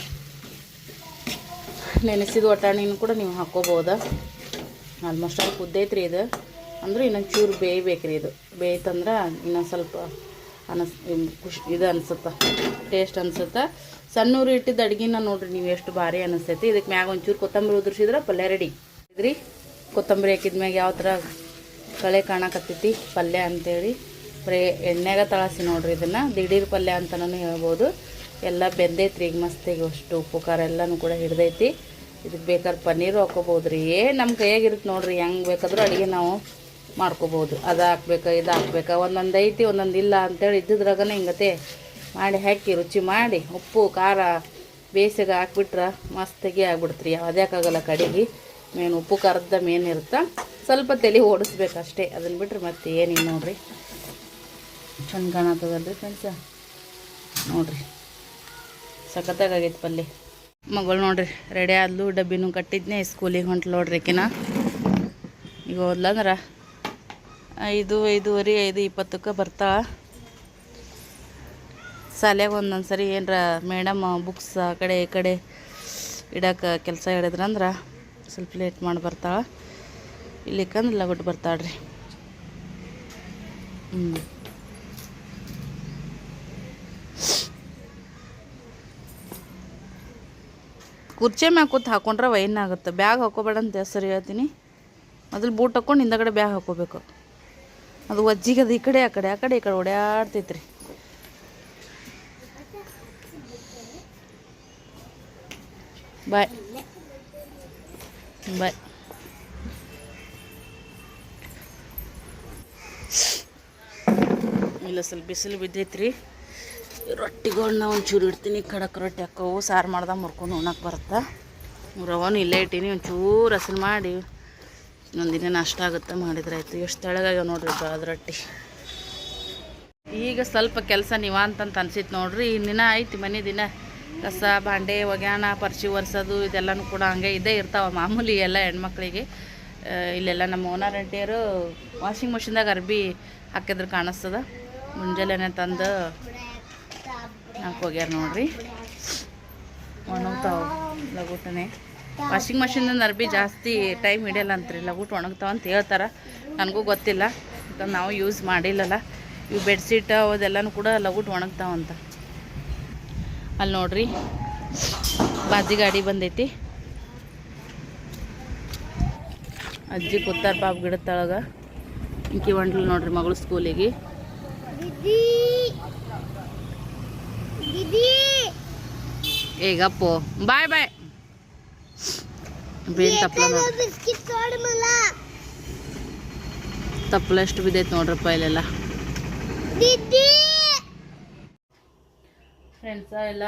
ನೆನೆಸಿದ ಒಟ್ಟಾಣಿನೂ ಕೂಡ ನೀವು ಹಾಕೋಬೋದು. ಆಲ್ಮೋಸ್ಟ್ ಅಲ್ಲಿ ಕುದ್ದೈತ್ರಿ ಇದು. ಅಂದ್ರೆ ಇನ್ನೊಂದು ಚೂರು ಬೇಯ್ಬೇಕ್ರಿ ಇದು. ಬೇಯ್ತಂದ್ರೆ ಇನ್ನೊಂದು ಸ್ವಲ್ಪ ಅನಸ್ ಖುಷಿ, ಇದು ಅನಿಸುತ್ತೆ ಟೇಸ್ಟ್ ಅನಿಸುತ್ತೆ. ಸಣ್ಣೂರು ಇಟ್ಟಿದ್ದು ಅಡುಗೆನ ನೋಡ್ರಿ ನೀವು ಎಷ್ಟು ಭಾರಿ ಅನಿಸ್ತೈತಿ. ಇದಕ್ಕೆ ಮ್ಯಾಗ ಒಂಚೂರು ಕೊತ್ತಂಬರಿ ಉದುರಿಸಿದ್ರೆ ಪಲ್ಯ ರೆಡಿ ಇದ್ರಿ? ಕೊತ್ತಂಬರಿ ಹಾಕಿದ ಮ್ಯಾಗ ಯಾವ ಥರ ಕಳೆ ಕಾಣಕತ್ತೈತಿ? ಪಲ್ಯ ಅಂತೇಳಿ. ಬರೀ ಎಣ್ಣೆಗ ತಳಸಿ ನೋಡ್ರಿ ಇದನ್ನು. ದಿಢೀರ್ ಪಲ್ಯ ಅಂತಲೂ ಹೇಳ್ಬೋದು. ಎಲ್ಲ ಬೆಂದೈತ್ರಿ, ಈಗ ಮಸ್ತಿಗೆ ಅಷ್ಟು ಉಪ್ಪು ಖಾರ ಎಲ್ಲನೂ ಕೂಡ ಹಿಡ್ದೈತಿ. ಇದಕ್ಕೆ ಬೇಕಾದ್ರೆ ಪನ್ನೀರು ಹಾಕೋಬೋದು ರೀ ಏನು ನಮ್ಮ ಕೈಯಾಗಿರುತ್ತೆ ನೋಡ್ರಿ, ಹೆಂಗೆ ಬೇಕಾದ್ರೂ ಅಡುಗೆ ನಾವು ಮಾಡ್ಕೋಬೋದು. ಅದು ಹಾಕ್ಬೇಕಾ, ಇದು ಹಾಕ್ಬೇಕಾ, ಒಂದೊಂದು ಐತಿ, ಒಂದೊಂದು ಇಲ್ಲ ಅಂತೇಳಿ ಇದ್ದಿದ್ರಾಗನೇ ಹಿಂಗತೆ ಮಾಡಿ ಹಾಕಿ, ರುಚಿ ಮಾಡಿ, ಉಪ್ಪು, ಖಾರ ಬೇಸಿಗೆ ಹಾಕ್ಬಿಟ್ರೆ ಮಸ್ತಾಗಿ ಆಗ್ಬಿಡ್ತ್ರಿ. ಯಾವುದ್ಯಾಕಾಗಲ್ಲ ಕಡೆಗೆ. ಮೇನ್ ಉಪ್ಪು, ಖಾರದ ಮೇನ್ ಇರುತ್ತೆ. ಸ್ವಲ್ಪ ತಲೆ ಓಡಿಸ್ಬೇಕಷ್ಟೇ. ಅದನ್ನು ಬಿಟ್ರೆ ಮತ್ತೆ ಏನಿಲ್ಲ ನೋಡ್ರಿ. ಚಂದ ಕಾಣತ್ತದಲ್ರಿ ಫ್ರೆಂಡ್ಸ ನೋಡ್ರಿ. ಸಖತ್ತಾಗೈತೆ ಪಲ್ಯ ಮಗಳು ನೋಡ್ರಿ ರೆಡಿ ಆದ್ಲು, ಡಬ್ಬಿನೂ ಕಟ್ಟಿದ್ನೆ ಸ್ಕೂಲಿಗೆ ಹೊಂಟ್ಲು ನೋಡ್ರಿ ಕಿನ ಈಗ ಹೋದ್ಲಂದ್ರೆ ಐದು, ಐದೂವರೆ, ಐದು ಇಪ್ಪತ್ತಕ್ಕೆ ಬರ್ತಾ ಶಾಲೆಗೆ ಒಂದೊಂದು ಸರಿ ಏನರ ಮೇಡಮ್ ಬುಕ್ಸ್ ಆ ಕಡೆ ಈ ಕಡೆ ಇಡಕ್ಕೆ ಕೆಲಸ ಹೇಳಿದ್ರಂದ್ರೆ ಸ್ವಲ್ಪ ಲೇಟ್ ಮಾಡಿ ಬರ್ತಾಳೆ. ಇಲ್ಲಿಕ್ಕಂದ್ರೆ ಬರ್ತಾಳೆ ಬರ್ತಾಳ್ರಿ. ಹ್ಞೂ ಕುರ್ಚಿ ಮ್ಯಾಗ ಕೂತ್ ಹಾಕೊಂಡ್ರೆ ವೈನ್ ಆಗುತ್ತೆ ಬ್ಯಾಗ್ ಹಾಕೋಬೇಡ ಅಂತ ಹೆಸರು ಹೇಳ್ತೀನಿ. ಮೊದಲು ಬೂಟ್ ಹಾಕೊಂಡು ಹಿಂದಗಡೆ ಬ್ಯಾಗ್ ಹಾಕೋಬೇಕು. ಅದು ಒಜ್ಜಿಗೆ ಅದು ಈ ಕಡೆ, ಆ ಕಡೆ ಆ ಕಡೆ, ಈ ಕಡೆ ಓಡಾಡ್ತೈತ್ರಿ ಬಾಯ್. ಬಾಯ್. ಇಲ್ಲ ಸ್ವಲ್ಪ ಬಿಸಿಲು ಬಿದ್ದೈತ್ರಿ. ರೊಟ್ಟಿಗಳ್ನ ಒಂಚೂರು ಇಡ್ತೀನಿ. ಖಡಕ್ ರೊಟ್ಟಿ ಹಾಕವು ಸಾರು ಮಾಡ್ದ ಮುರ್ಕೊಂಡು ಉಣಕ್ಕೆ ಬರುತ್ತೆ. ರವನು ಇಲ್ಲೇ ಇಟ್ಟೀನಿ, ಒಂಚೂರು ಹಸಿರು ಮಾಡಿ. ಒಂದಿನ ನಾಷ್ಟ ಆಗುತ್ತೆ ಮಾಡಿದ್ರೆ ಆಯಿತು. ಎಷ್ಟು ತೆಳಗಾಗ್ಯಾವ ನೋಡ್ರಿ ಬಾದ ರೊಟ್ಟಿ. ಈಗ ಸ್ವಲ್ಪ ಕೆಲಸ ನಿವಾಂತ ಅಂತ ಅನ್ಸಿತ್ತು ನೋಡ್ರಿ. ಇನ್ನಿನ ಐತಿ ಮನೆ ದಿನ. ಕಸ, ಬಾಂಡೆ, ಒಗ್ಯಾಣ, ಪರ್ಚಿ ಒರೆಸೋದು ಇದೆಲ್ಲನೂ ಕೂಡ ಹಂಗೆ ಇದೇ ಇರ್ತಾವೆ ಮಾಮೂಲಿ ಎಲ್ಲ ಹೆಣ್ಮಕ್ಳಿಗೆ. ಇಲ್ಲೆಲ್ಲ ನಮ್ಮ ಓನರ್ ಅಂಟಿಯರು ವಾಷಿಂಗ್ ಮಷಿನ್ದಾಗ ಅರ್ಬಿ ಹಾಕಿದ್ರೆ ಕಾಣಿಸ್ತದ. ಮುಂಜಾನೆ ತಂದು ಹಾಕಿ ಹೋಗ್ಯಾರ ನೋಡ್ರಿ. ಒಣಗ್ತಾವ ಲಗೂಟನೆ ವಾಷಿಂಗ್ ಮಷಿನ್ ಅರ್ಬಿ ಜಾಸ್ತಿ ಟೈಮ್ ಹಿಡಿಯಲ್ಲ ಅಂತ್ರಿ. ಲಗೂಟ್ ಒಣಗ್ತಾವ ಅಂತ ಹೇಳ್ತಾರೆ. ನನಗೂ ಗೊತ್ತಿಲ್ಲ. ಅಂತ ನಾವು ಯೂಸ್ ಮಾಡಿಲ್ಲಲ್ಲ. ಇವು ಬೆಡ್ಶೀಟ್ ಅದೆಲ್ಲನೂ ಕೂಡ ಲಗೂಟ್ ಒಣಗ್ತಾವಂತ ಅಲ್ಲಿ ನೋಡ್ರಿ. ಬಾಜಿ ಗಾಡಿ ಬಂದೈತಿ. ಅಜ್ಜಿ ಕೂತಾರ ಪಾಪ ಗಿಡದ ತಳಗ. ಇಂಕಿ ಹೊಂಟ್ಲು ನೋಡ್ರಿ ಮಗಳು ಸ್ಕೂಲಿಗೆ ಈಗಪ್ಪು ಬಾಯ್ ಬಾಯ್. ಬೇನ್ ತಪ್ಪಲ ತಪ್ಪಲ ಎಷ್ಟು ಬಿದ್ದೈತೆ ನೋಡ್ರಪ್ಪ ಇಲ್ಲೆಲ್ಲ. ಫ್ರೆಂಡ್ಸ ಎಲ್ಲ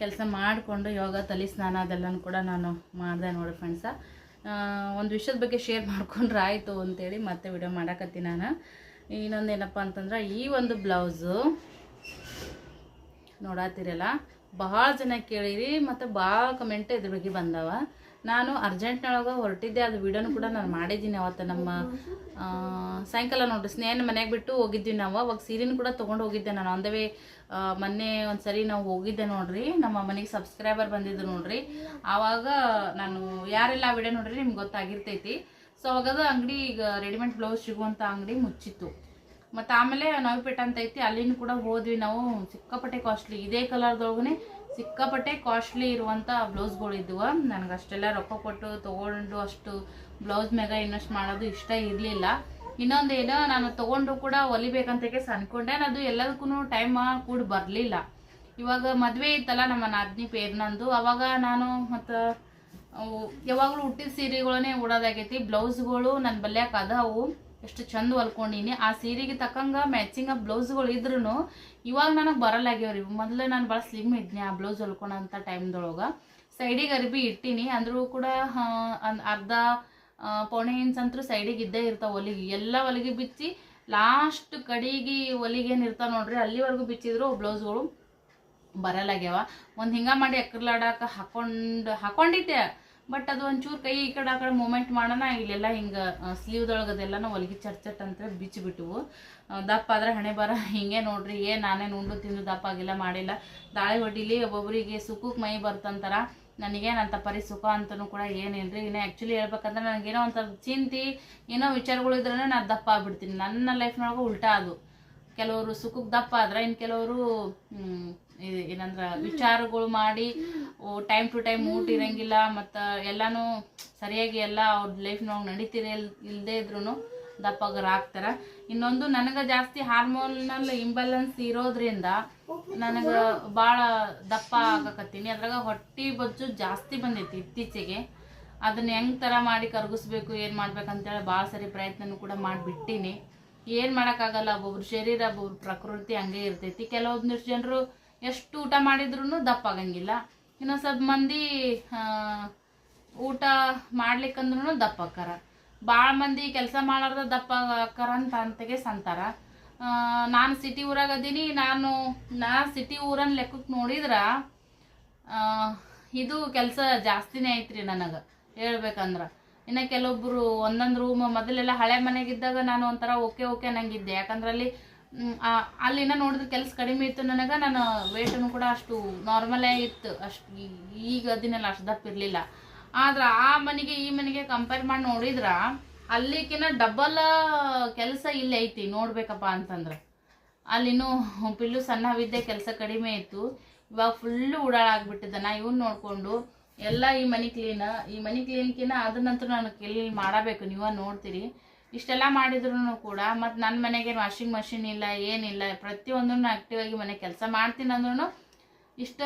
ಕೆಲಸ ಮಾಡಿಕೊಂಡು ಯೋಗ ತಲೆ ಸ್ನಾನ ಅದೆಲ್ಲನೂ ಕೂಡ ನಾನು ಮಾಡಿದೆ ನೋಡಿ ಫ್ರೆಂಡ್ಸ ಒಂದು ವಿಷಯದ ಬಗ್ಗೆ ಶೇರ್ ಮಾಡ್ಕೊಂಡ್ರೆ ಆಯಿತು ಅಂತೇಳಿ ಮತ್ತೆ ವಿಡಿಯೋ ಮಾಡಕತ್ತೀನಿ ನಾನು. ಇನ್ನೊಂದು ಏನಪ್ಪ ಅಂತಂದ್ರೆ ಈ ಒಂದು ಬ್ಲೌಸು ನೋಡತ್ತೀರಲ್ಲ ಭಾಳ ಜನ ಕೇಳಿರಿ ಮತ್ತು ಭಾಳ ಕಮೆಂಟ್ ಇದ್ರ ಬಗ್ಗೆ ಬಂದವ. ನಾನು ಅರ್ಜೆಂಟ್ನೊಳಗೆ ಹೊರಟಿದ್ದೆ, ಅದು ವಿಡಿಯೋನು ಕೂಡ ನಾನು ಮಾಡಿದ್ದೀನಿ ಅವತ್ತು ನಮ್ಮ ಸಾಯಂಕಾಲ ನೋಡ್ರಿ, ಸ್ನೇಹನ ಮನೆಗೆ ಬಿಟ್ಟು ಹೋಗಿದ್ವಿ ನಾವು. ಅವಾಗ ಸೀರೆನೂ ಕೂಡ ತೊಗೊಂಡು ಹೋಗಿದ್ದೆ ನಾನು. ಆನ್ ದ ವೇ ಮೊನ್ನೆ ಒಂದು ಸರಿ ನಾವು ಹೋಗಿದ್ದೆ ನೋಡ್ರಿ. ನಮ್ಮ ಮನೆಗೆ ಸಬ್ಸ್ಕ್ರೈಬರ್ ಬಂದಿದ್ದು ನೋಡ್ರಿ. ಆವಾಗ ನಾನು, ಯಾರೆಲ್ಲ ವಿಡಿಯೋ ನೋಡ್ರಿ ನಿಮ್ಗೆ ಗೊತ್ತಾಗಿರ್ತೈತಿ. ಸೊ ಅವಾಗ ಅಂಗಡಿ ಈಗ ರೆಡಿಮೇಡ್ ಬ್ಲೌಸ್ ಸಿಗುವಂಥ ಅಂಗಡಿ ಮುಚ್ಚಿತ್ತು. ಮತ್ತು ಆಮೇಲೆ ನವಿಪೇಟ ಅಂತ ಐತಿ, ಅಲ್ಲಿನೂ ಕೂಡ ಹೋದ್ವಿ ನಾವು. ಸಿಕ್ಕಾಪಟ್ಟೆ ಕಾಸ್ಟ್ಲಿ ಇದೇ ಕಲರ್ದೊಳಗನೆ ಸಿಕ್ಕಾಪಟ್ಟೆ ಕಾಸ್ಟ್ಲಿ ಇರುವಂಥ ಬ್ಲೌಸ್ಗಳು ಇದ್ವು. ನನಗೆ ಅಷ್ಟೆಲ್ಲ ರೊಕ್ಕ ಕೊಟ್ಟು ತೊಗೊಂಡು ಅಷ್ಟು ಬ್ಲೌಸ್ ಮ್ಯಾಗ ಇನ್ವೆಸ್ಟ್ ಮಾಡೋದು ಇಷ್ಟ ಇರಲಿಲ್ಲ. ಇನ್ನೊಂದು ಏನೋ, ನಾನು ತೊಗೊಂಡು ಕೂಡ ಹೊಲಿಬೇಕಂತ ಅನ್ಕೊಂಡೆ ಅದು ಎಲ್ಲದಕ್ಕೂ ಟೈಮ್ ಕೂಡ ಬರಲಿಲ್ಲ. ಇವಾಗ ಮದುವೆ ಇತ್ತಲ್ಲ ನಮ್ಮ ನಾದ್ನಿ ಪೇರ್ನಂದು ಅವಾಗ ನಾನು ಮತ್ತು ಯಾವಾಗಲೂ ಹುಟ್ಟಿದ ಸೀರೆಗಳನ್ನೇ ಉಡೋದಾಗೈತಿ. ಬ್ಲೌಸ್ಗಳು ನನ್ನ ಬಲ್ಯಾಕ ಅದಾವು. ಎಷ್ಟು ಚಂದ ಹೊಲ್ಕೊಂಡೀನಿ. ಆ ಸೀರೆಗೆ ತಕ್ಕಂಗೆ ಮ್ಯಾಚಿಂಗ್ ಬ್ಲೌಸ್ಗಳು ಇದ್ರೂ ಇವಾಗ ನನಗೆ ಬರಲ್ಲಾಗ್ಯಾವ್ರಿ ಮೊದಲು ನಾನು ಭಾಳ ಸ್ಲಿಮ್ ಇದ್ನಿ ಆ ಬ್ಲೌಸ್ ಹೊಲ್ಕೊಳಂಥ ಟೈಮ್ದೊಳಗೆ ಸೈಡಿಗೆ ಅರ್ಬಿ ಇಟ್ಟಿನಿ. ಅಂದರೂ ಕೂಡ ಅರ್ಧ ಪೋಣೆ ಇಂಚ್ ಅಂತೂ ಸೈಡಿಗೆ ಇದ್ದೇ ಇರ್ತಾವೆ ಒಲಿಗೆ ಎಲ್ಲ ಒಲಿಗೆ ಬಿಚ್ಚಿ ಲಾಸ್ಟ್ ಕಡಿಗೆ ಒಲಿಗೆ ಏನು ಇರ್ತಾವ ನೋಡ್ರಿ, ಅಲ್ಲಿವರೆಗೂ ಬಿಚ್ಚಿದ್ರು ಬ್ಲೌಸ್ಗಳು ಬರಲ್ಲಾಗ್ಯಾವ ಒಂದು ಹಿಂಗೆ ಮಾಡಿ ಎಕ್ಕರ್ಲಾಡಕ್ಕೆ ಹಾಕೊಂಡು ಹಾಕೊಂಡಿದ್ದೆ ಬಟ್ ಅದು ಒಂಚೂರು ಕೈ ಈ ಕಡೆ ಆ ಕಡೆ ಮೂಮೆಂಟ್ ಮಾಡೋಣ, ಇಲ್ಲೆಲ್ಲ ಹಿಂಗೆ ಸ್ಲೀವ್ದೊಳಗದೆಲ್ಲ ಹೊಲಿಗೆ ಚಟ್ ಚಟ್ ಅಂತ ಬಿಚ್ಚಿಬಿಟ್ಟವು ದಪ್ಪ ಆದ್ರೆ ಹಣೆ ಬರ ಹಿಂಗೆ ನೋಡ್ರಿ, ಏ ನಾನೇನು ಉಂಡು ತಿಂದು ದಪ್ಪ ಆಗಿಲ್ಲ, ಮಾಡಿಲ್ಲ. ದಾಳಿ ಹೊಡಿಲಿ ಒಬ್ಬೊಬ್ಬರಿಗೆ ಸುಖಕ್ಕೆ ಮೈ ಬರ್ತಂತಾರ. ನನಗೇನಂತ ಪರಿ ಸುಖ ಅಂತಲೂ ಕೂಡ ಏನಿಲ್ರಿ ಇನ್ನು ಆ್ಯಕ್ಚುಲಿ ಹೇಳ್ಬೇಕಂದ್ರೆ ನನಗೇನೋ ಒಂಥರ ಚಿಂತೆ, ಏನೋ ವಿಚಾರಗಳು ಇದ್ರೆ ನಾನು ದಪ್ಪ ಆಗ್ಬಿಡ್ತೀನಿ. ನನ್ನ ಲೈಫ್ನೊಳಗೆ ಉಲ್ಟಾ ಅದು. ಕೆಲವರು ಸುಖಕ್ಕೆ ದಪ್ಪ ಆದ್ರೆ ಇನ್ನು ಕೆಲವರು ಏನಂದ್ರ ವಿಚಾರಗಳು ಮಾಡಿ ಟೈಮ್ ಟು ಟೈಮ್ ಊಟ ಇರಂಗಿಲ್ಲ ಮತ್ತ ಎಲ್ಲಾನು ಸರಿಯಾಗಿ ಎಲ್ಲ ಅವ್ರ ಲೈಫ್ನೊಳಗೆ ನಡೀತಿರ ಇಲ್ಲದೆ ಇದ್ರು ದಪ್ಪಗರ ಆಗ್ತಾರ. ಇನ್ನೊಂದು ನನಗೆ ಜಾಸ್ತಿ ಹಾರ್ಮೋನಲ್ ಇಂಬ್ಯಾಲೆನ್ಸ್ ಇರೋದ್ರಿಂದ ನನಗೆ ಭಾಳ ದಪ್ಪ ಆಗಕತ್ತೀನಿ. ಅದ್ರಾಗ ಹೊಟ್ಟಿ ಬೊಜ್ಜು ಜಾಸ್ತಿ ಬಂದೈತಿ ಇತ್ತೀಚೆಗೆ. ಅದನ್ನ ಹೆಂಗ್ ತರ ಮಾಡಿ ಕರಗಿಸ್ಬೇಕು ಏನು ಮಾಡ್ಬೇಕಂತೇಳಿ ಬಾಳ ಸರಿ ಪ್ರಯತ್ನನೂ ಕೂಡ ಮಾಡಿಬಿಟ್ಟಿನಿ. ಏನು ಮಾಡೋಕ್ಕಾಗಲ್ಲ ಒಬ್ಬೊಬ್ರು ಶರೀರ ಒಬ್ಬೊಬ್ರು ಪ್ರಕೃತಿ ಹಂಗೆ ಇರ್ತೈತಿ. ಕೆಲವೊಂದಿಷ್ಟು ಜನರು ಎಷ್ಟು ಊಟ ಮಾಡಿದ್ರು ದಪ್ಪ ಆಗಂಗಿಲ್ಲ ಇನ್ನೊಂದು ಸ್ವಲ್ಪ ಮಂದಿ ಊಟ ಮಾಡ್ಲಿಕ್ಕಂದ್ರೂ ದಪ್ಪ ಆಕ್ಕಾರ ಭಾಳ ಮಂದಿ ಕೆಲಸ ಮಾಡಾರ್ದ ದಪ್ಪ ಆಕಾರ ಅಂತ ಅಂತಗೆ ಸಂತಾರ. ನಾನು ಸಿಟಿ ಊರಾಗ ಅದೀನಿ, ನಾನು, ನಾ ಸಿಟಿ ಊರನ್ ಲೆಕ್ಕಕ್ಕೆ ನೋಡಿದ್ರ ಇದು ಕೆಲಸ ಜಾಸ್ತಿನೇ ಐತ್ರಿ ನನಗೆ, ಹೇಳ್ಬೇಕಂದ್ರ. ಇನ್ನು ಕೆಲವೊಬ್ರು ಒಂದೊಂದು ರೂಮ್ ಮೊದಲೆಲ್ಲ ಹಳೆ ಮನೆಗಿದ್ದಾಗ ನಾನು ಒಂಥರ ಓಕೆ ಓಕೆ ಅನ್ನಂಗಿದ್ದೆ. ಯಾಕಂದ್ರೆ ಅಲ್ಲಿ ಅಲ್ಲಿನ ನೋಡಿದ್ರೆ ಕೆಲಸ ಕಡಿಮೆ ಇತ್ತು ನನಗೆ. ನಾನು ವೇಟನ್ನು ಕೂಡ ಅಷ್ಟು ನಾರ್ಮಲೇ ಇತ್ತು. ಅಷ್ಟು ಈಗ ಅದನ್ನೆಲ್ಲ ಅಷ್ಟು ದಪ್ಪ ಇರಲಿಲ್ಲ. ಆದ್ರೆ ಆ ಮನೆಗೆ, ಈ ಮನೆಗೆ ಕಂಪೇರ್ ಮಾಡಿ ನೋಡಿದ್ರ ಅಲ್ಲಿಕಿನ ಡಬಲ್ ಕೆಲಸ ಇಲ್ಲಿ ಐತಿ, ನೋಡ್ಬೇಕಪ್ಪ ಅಂತಂದ್ರೆ. ಅಲ್ಲಿನೂ ಪಿಲ್ಲು ಸಣ್ಣವಿದ್ದೆ ಕೆಲಸ ಕಡಿಮೆ ಇತ್ತು. ಇವಾಗ ಫುಲ್ಲು ಉಡಾಳ ಆಗ್ಬಿಟ್ಟಿದ್ದೆ ನಾ ಇವನ್ ನೋಡಿಕೊಂಡು ಎಲ್ಲ ಈ ಮನಿ ಕ್ಲೀನ್ ಈ ಮನೆ ಕ್ಲೀನ್ಕಿನ ಅದನ್ನಂತೂ ನಾನು ಕ್ಲೀನ್ ಮಾಡಬೇಕು. ನೀವ ನೋಡ್ತೀರಿ. ಇಷ್ಟೆಲ್ಲ ಮಾಡಿದ್ರು ಕೂಡ ಮತ್ತು ನನ್ನ ಮನೆಗೆ ವಾಷಿಂಗ್ ಮಷಿನ್ ಇಲ್ಲ ಏನಿಲ್ಲ ಪ್ರತಿಯೊಂದನ್ನು ಆಕ್ಟಿವ್ ಆಗಿ ಮನೆ ಕೆಲಸ ಮಾಡ್ತೀನಿ ಅಂದ್ರೂ ಇಷ್ಟ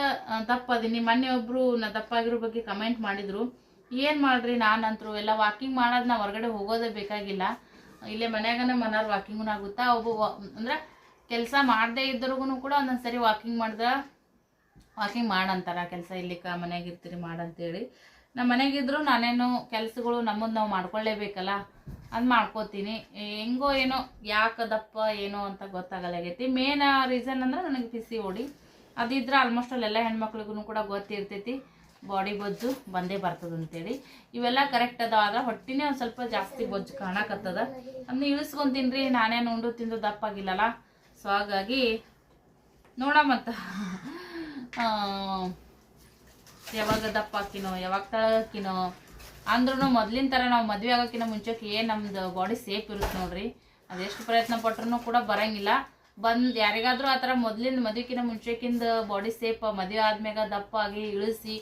ತಪ್ಪದೀನಿ ಮೊನ್ನೆ ಒಬ್ರು ನಾ ದಪ್ಪಾಗಿರೋ ಬಗ್ಗೆ ಕಮೆಂಟ್ ಮಾಡಿದ್ರು. ಏನು ಮಾಡ್ರಿ ನಾನಂತರು ಎಲ್ಲ ವಾಕಿಂಗ್ ಮಾಡೋದು ನಾ ಹೊರಗಡೆ ಹೋಗೋದೇ ಬೇಕಾಗಿಲ್ಲ. ಇಲ್ಲೇ ಮನ್ಯಾಗನೇ ಮನಾರ್ ವಾಕಿಂಗ್ ಆಗುತ್ತಾ? ಒಬ್ಬ ಅಂದ್ರೆ ಕೆಲಸ ಮಾಡದೇ ಇದ್ರಿಗೂ ಕೂಡ ಒಂದೊಂದು ಸರಿ ವಾಕಿಂಗ್ ಮಾಡಿದ್ರೆ ವಾಕಿಂಗ್ ಮಾಡಂತಾರ. ಕೆಲಸ ಇಲ್ಲಿ ಕ ಮನ್ಯಾಗ ಇರ್ತೀರಿ ಮಾಡಂತೇಳಿ. ನಮ್ಮ ಮನೆಗಿದ್ರು ನಾನೇನು ಕೆಲಸಗಳು ನಮ್ಮನ್ನು ನಾವು ಮಾಡ್ಕೊಳ್ಳೇಬೇಕಲ್ಲ ಅದು ಮಾಡ್ಕೋತೀನಿ. ಹೆಂಗೋ ಏನೋ ಯಾಕೆ ದಪ್ಪ ಏನೋ ಅಂತ ಗೊತ್ತಾಗಲಾಗೈತಿ. ಮೇನ್ ರೀಸನ್ ಅಂದ್ರೆ ನನಗೆ ಪಿಸಿ ಓಡಿ ಅದಿದ್ರೆ ಆಲ್ಮೋಸ್ಟ್ ಅಲ್ಲೆಲ್ಲ ಹೆಣ್ಮಕ್ಳಿಗೂ ಕೂಡ ಗೊತ್ತಿರ್ತೈತಿ. ಬಾಡಿ ಬೊಜ್ಜು ಬಂದೇ ಬರ್ತದ ಅಂತೇಳಿ. ಇವೆಲ್ಲ ಕರೆಕ್ಟ್ ಅದ ಆದ್ರೆ ಹೊಟ್ಟಿನೇ ಒಂದು ಸ್ವಲ್ಪ ಜಾಸ್ತಿ ಬೊಜ್ಜು ಕಾಣಕತ್ತದ. ಅದನ್ನ ಇಳಿಸ್ಕೊಂತೀನಿ ರೀ ನಾನೇನು ಉಂಡು ತಿಂದು ದಪ್ಪ ಆಗಿಲ್ಲಲ್ಲ ಸೊ ಹಾಗಾಗಿ ನೋಡಮಂತ ಯಾವಾಗ ದಪ್ಪ ಹಾಕಿನೋ ಯಾವಾಗ ತಳಗಾಕಿನೋ ಅಂದ್ರೂ ಮೊದ್ಲಿನ ಥರ ನಾವು ಮದುವೆ ಆಗೋಕ್ಕಿಂತ ಮುಂಚೆಕ್ಕೆ ಏನು ನಮ್ದು ಬಾಡಿ ಸೇಫ್ ಇರುತ್ತೆ ನೋಡ್ರಿ. ಅದೆಷ್ಟು ಪ್ರಯತ್ನ ಪಟ್ರು ಕೂಡ ಬರಂಗಿಲ್ಲ. ಬಂದು ಯಾರಿಗಾದ್ರೂ ಆ ಥರ ಮೊದ್ಲಿಂದ ಮದುವೆಕಿನ ಮುಂಚೆಕಿಂದ ಬಾಡಿ ಸೇಫ್ ಮದುವೆ ಆದ್ಮ್ಯಾಗ ದಪ್ಪ ಆಗಿ ಇಳಿಸಿ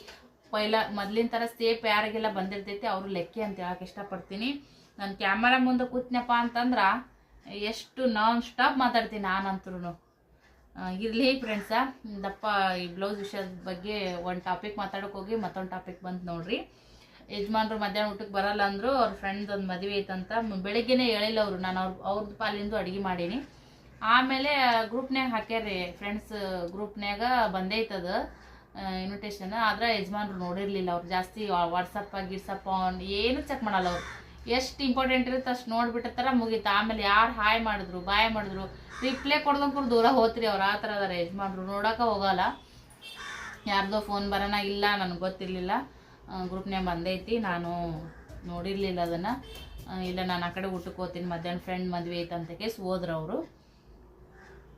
ಪೈಲ ಮೊದ್ಲಿನ ಥರ ಸೇಫ್ ಯಾರಿಗೆಲ್ಲ ಬಂದಿರ್ತೈತಿ ಅವ್ರು ಲೆಕ್ಕಿ ಅಂತ ಹೇಳಕ್ ಇಷ್ಟಪಡ್ತೀನಿ. ನಾನು ಕ್ಯಾಮರಾ ಮುಂದೆ ಕೂತ್ನಪ್ಪ ಅಂತಂದ್ರೆ ಎಷ್ಟು ನಾನ್ ಸ್ಟಾಪ್ ಮಾತಾಡ್ತೀನಿ ನಾನಂತ್ರು ಇರಲಿ ಫ್ರೆಂಡ್ಸ ದಪ್ಪ ಈ ಬ್ಲೌಸ್ ವಿಷಯದ ಬಗ್ಗೆ ಒಂದು ಟಾಪಿಕ್ ಮಾತಾಡೋಕೆ ಹೋಗಿ ಮತ್ತೊಂದು ಟಾಪಿಕ್ ಬಂತು ನೋಡ್ರಿ. ಯಜಮಾನ್ರು ಮಧ್ಯಾಹ್ನ ಊಟಕ್ಕೆ ಬರಲ್ಲ ಅಂದರು ಅವ್ರ ಫ್ರೆಂಡ್ಸ್ ಒಂದು ಮದುವೆ ಐತಂತ ಬೆಳಿಗ್ಗೆನೇ ಹೇಳಿಲ್ಲ ಅವರು. ನಾನು ಅವ್ರ ಅವ್ರದ್ದು ಪಾಲಿಂದು ಅಡುಗೆ ಮಾಡೀನಿ. ಆಮೇಲೆ ಗ್ರೂಪ್ನ್ಯಾಗ ಹಾಕ್ಯಾರ್ರಿ. ಫ್ರೆಂಡ್ಸ್ ಗ್ರೂಪ್ನ್ಯಾಗ ಬಂದೈತದ ಇನ್ವಿಟೇಷನ್ ಆದ್ರೆ ಯಜಮಾನ್ರು ನೋಡಿರಲಿಲ್ಲ ಅವ್ರು. ಜಾಸ್ತಿ ವಾಟ್ಸಪ್ಪ ಗಿಡ್ಸಪ್ಪ ಅವ್ನು ಏನು ಚೆಕ್ ಮಾಡಲ್ಲ ಅವ್ರು. ಎಷ್ಟು ಇಂಪಾರ್ಟೆಂಟ್ ಇರುತ್ತೆ ಅಷ್ಟು ನೋಡ್ಬಿಟ್ಟಿರ್ತಾರ, ಮುಗೀತು. ಆಮೇಲೆ ಯಾರು ಹಾಯ್ ಮಾಡಿದ್ರು ಬಾಯ್ ಮಾಡಿದ್ರು ರಿಪ್ಲೈ ಕೊಡ್ದಂಕೂ ದೂರ ಹೋತ್ರಿ ಅವ್ರು. ಆ ಥರ ಅದಾರ ಯಜಮಾನ್ರು. ನೋಡೋಕೆ ಹೋಗಲ್ಲ. ಯಾರ್ದೋ ಫೋನ್ ಬರೋಣ ಇಲ್ಲ, ನನಗೆ ಗೊತ್ತಿರಲಿಲ್ಲ. ಗ್ರೂಪ್ನ್ಯಾಗ ಬಂದೈತಿ. ನಾನು ನೋಡಿರಲಿಲ್ಲ ಅದನ್ನು. ಇಲ್ಲ, ನಾನು ಆ ಕಡೆ ಊಟಕ್ಕೆ ಹೋಗ್ತೀನಿ. ಮಧ್ಯಾಹ್ನ ಫ್ರೆಂಡ್ ಮದುವೆ ಐತೆ ಕೇಸ್ ಹೋದ್ರು ಅವರು.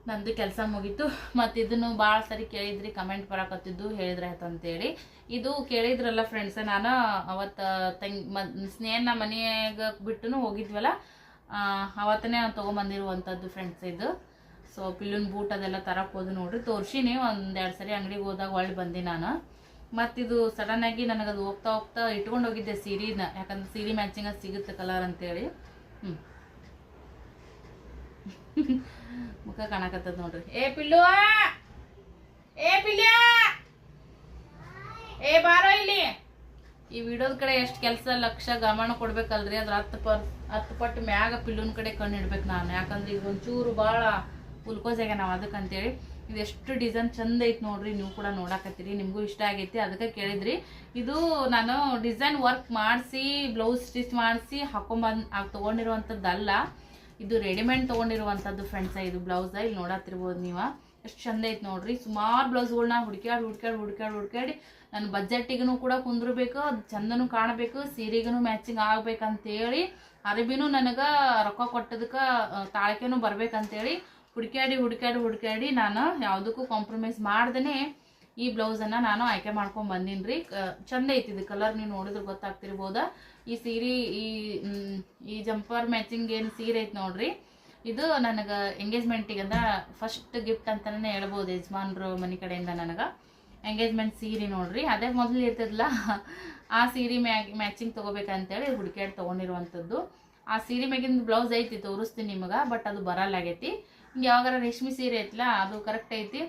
ನಂದು ಕೆಲಸ ಮುಗೀತು. ಮತ್ತು ಇದನ್ನು ಭಾಳ ಸರಿ ಕೇಳಿದ್ರಿ ಕಮೆಂಟ್ ಬರಕತ್ತಿದ್ದು ಹೇಳಿದ್ರೆ ಆಯ್ತು ಅಂತೇಳಿ. ಇದು ಕೇಳಿದ್ರಲ್ಲ ಫ್ರೆಂಡ್ಸ್ ನಾನು ಅವತ್ತು ತಂಗಿ ಮ ಸ್ನೇಹನ ಮನೆಯಾಗ ಬಿಟ್ಟು ಹೋಗಿದ್ವಲ್ಲ ಅವತ್ತನೇ ತೊಗೊಂಬಂದಿರುವಂಥದ್ದು ಫ್ರೆಂಡ್ಸ್ ಇದು. ಸೊ ಪಿಲ್ಲುನ್ ಬೂಟ್ ಅದೆಲ್ಲ ತರಕ್ಕೆ ಹೋದು ನೋಡ್ರಿ. ಒಂದು ಒಂದೆರಡು ಸರಿ ಅಂಗಡಿಗೆ ಹೋದಾಗ ಒಳ್ಳೆ ಬಂದೆ ನಾನು. ಮತ್ತಿದು ಸಡನ್ನಾಗಿ ಅದು ಹೋಗ್ತಾ ಹೋಗ್ತಾ ಇಟ್ಕೊಂಡು ಹೋಗಿದ್ದೆ ಸೀರೆನ. ಯಾಕಂದ್ರೆ ಸೀರೆ ಮ್ಯಾಚಿಂಗ್ ಅದು ಸಿಗುತ್ತೆ ಕಲರ್ ಅಂತೇಳಿ. ಹ್ಞೂ ಮುಖ ಕಾಣಕತ್ತದ ನೋಡ್ರಿ. ಏ ಪಿಲ್ಲು! ಏ ಪಿಲ್ಯ ಏ ಬಾರೋ ಇಲ್ಲಿ! ಈ ವಿಡಿಯೋದ ಕಡೆ ಎಷ್ಟು ಕೆಲಸ ಲಕ್ಷ ಗಮನ ಕೊಡ್ಬೇಕಲ್ರಿ? ಅದ್ರ ಹತ್ತು ಪರ್ ಹತ್ತು ಪಟ್ಟು ಮ್ಯಾಗ ಪಿಲ್ಲುನ್ ಕಡೆ ಕಣ್ಣು ಇಡ್ಬೇಕು ನಾನು. ಯಾಕಂದ್ರೆ ಈಗ ಒಂಚೂರು ಭಾಳ ಪುಲ್ಕೋಸ್ ಆಗ್ಯ ನಾವು ಅದಕ್ಕಂತೇಳಿ. ಇದು ಎಷ್ಟು ಡಿಸೈನ್ ಚಂದ ಐತಿ ನೋಡ್ರಿ, ನೀವು ಕೂಡ ನೋಡಾಕತ್ತೀರಿ, ನಿಮಗೂ ಇಷ್ಟ ಆಗೈತಿ, ಅದಕ್ಕೆ ಕೇಳಿದ್ರಿ. ಇದು ನಾನು ಡಿಸೈನ್ ವರ್ಕ್ ಮಾಡಿಸಿ ಬ್ಲೌಸ್ ಸ್ಟಿಚ್ ಮಾಡಿಸಿ ಹಾಕೊಂಬಂದು ತೊಗೊಂಡಿರುವಂಥದ್ದಲ್ಲ ಇದು ರೆಡಿಮೇಡ್ ತೊಗೊಂಡಿರುವಂಥದ್ದು ಫ್ರೆಂಡ್ಸ ಇದು ಬ್ಲೌಸ ಇಲ್ಲಿ ನೋಡತ್ತಿರ್ಬೋದು ನೀವು. ಎಷ್ಟು ಚಂದ ಐತಿ ನೋಡ್ರಿ. ಸುಮಾರು ಬ್ಲೌಸ್ಗಳನ್ನ ಹುಡ್ಕ್ಯಾಡಿ ಹುಡ್ಕ್ಯಾಡಿ ಹುಡ್ಕ್ಯಾಡಿ ಹುಡ್ಕ್ಯಾಡಿ ನನ್ನ ಬಜೆಟ್ಟಿಗೂ ಕೂಡ ಕುಂದ್ರಬೇಕು, ಅದು ಚಂದನೂ ಕಾಣಬೇಕು ಸೀರೆಗೂ ಮ್ಯಾಚಿಂಗ್ ಆಗ್ಬೇಕಂತೇಳಿ, ಅರಬಿನೂ ನನಗೆ ರೊಕ್ಕ ಕೊಟ್ಟದಕ್ಕೆ ತಾಳಿಕೆನೂ ಬರ್ಬೇಕಂತೇಳಿ ಹುಡ್ಕ್ಯಾಡಿ ಹುಡ್ಕ್ಯಾಡಿ ಹುಡ್ಕ್ಯಾಡಿ ನಾನು ಯಾವುದಕ್ಕೂ ಕಾಂಪ್ರಮೈಸ್ ಮಾಡ್ದೇ ಈ ಬ್ಲೌಸನ್ನು ನಾನು ಆಯ್ಕೆ ಮಾಡ್ಕೊಂಡು ಬಂದೀನಿ ರೀ ಚಂದ ಐತಿ ಇದು ಕಲರ್ ನೀವು ನೋಡಿದ್ರೆ ಗೊತ್ತಾಗ್ತಿರ್ಬೋದ. ಈ ಸೀರೆ, ಈ ಈ ಜಂಪರ್ ಮ್ಯಾಚಿಂಗ್ ಏನು ಸೀರೆ ಐತೆ ನೋಡ್ರಿ. ಇದು ನನಗೆ ಎಂಗೇಜ್ಮೆಂಟಿಗೆ ಅಂದ್ರೆ ಫಸ್ಟ್ ಗಿಫ್ಟ್ ಅಂತಲೇ ಹೇಳ್ಬೋದು ಯಜಮಾನ್ರು ಮನೆ ಕಡೆಯಿಂದ ನನಗೆ. ಎಂಗೇಜ್ಮೆಂಟ್ ಸೀರೆ ನೋಡ್ರಿ. ಅದೇ ಮೊದಲು ಇರ್ತದಲ್ಲ ಆ ಸೀರೆ ಮ್ಯಾ ಮ್ಯಾಚಿಂಗ್ ತೊಗೋಬೇಕಂತೇಳಿ ಹುಡುಕ್ಯಾಡ್ ತೊಗೊಂಡಿರುವಂಥದ್ದು ಆ ಸೀರೆ ಮ್ಯಾಗಿಂದ ಬ್ಲೌಸ್ ಐತಿ ತೋರಿಸ್ತೀನಿ ನಿಮಗೆ ಬಟ್ ಅದು ಬರಲ್ಲ ಆಗೈತಿ ಹಿಂಗೆ ಯಾವಾಗಾರ ರೇಷ್ಮೆ ಸೀರೆ ಐತಲ್ಲ ಅದು ಕರೆಕ್ಟ್ ಐತಿ.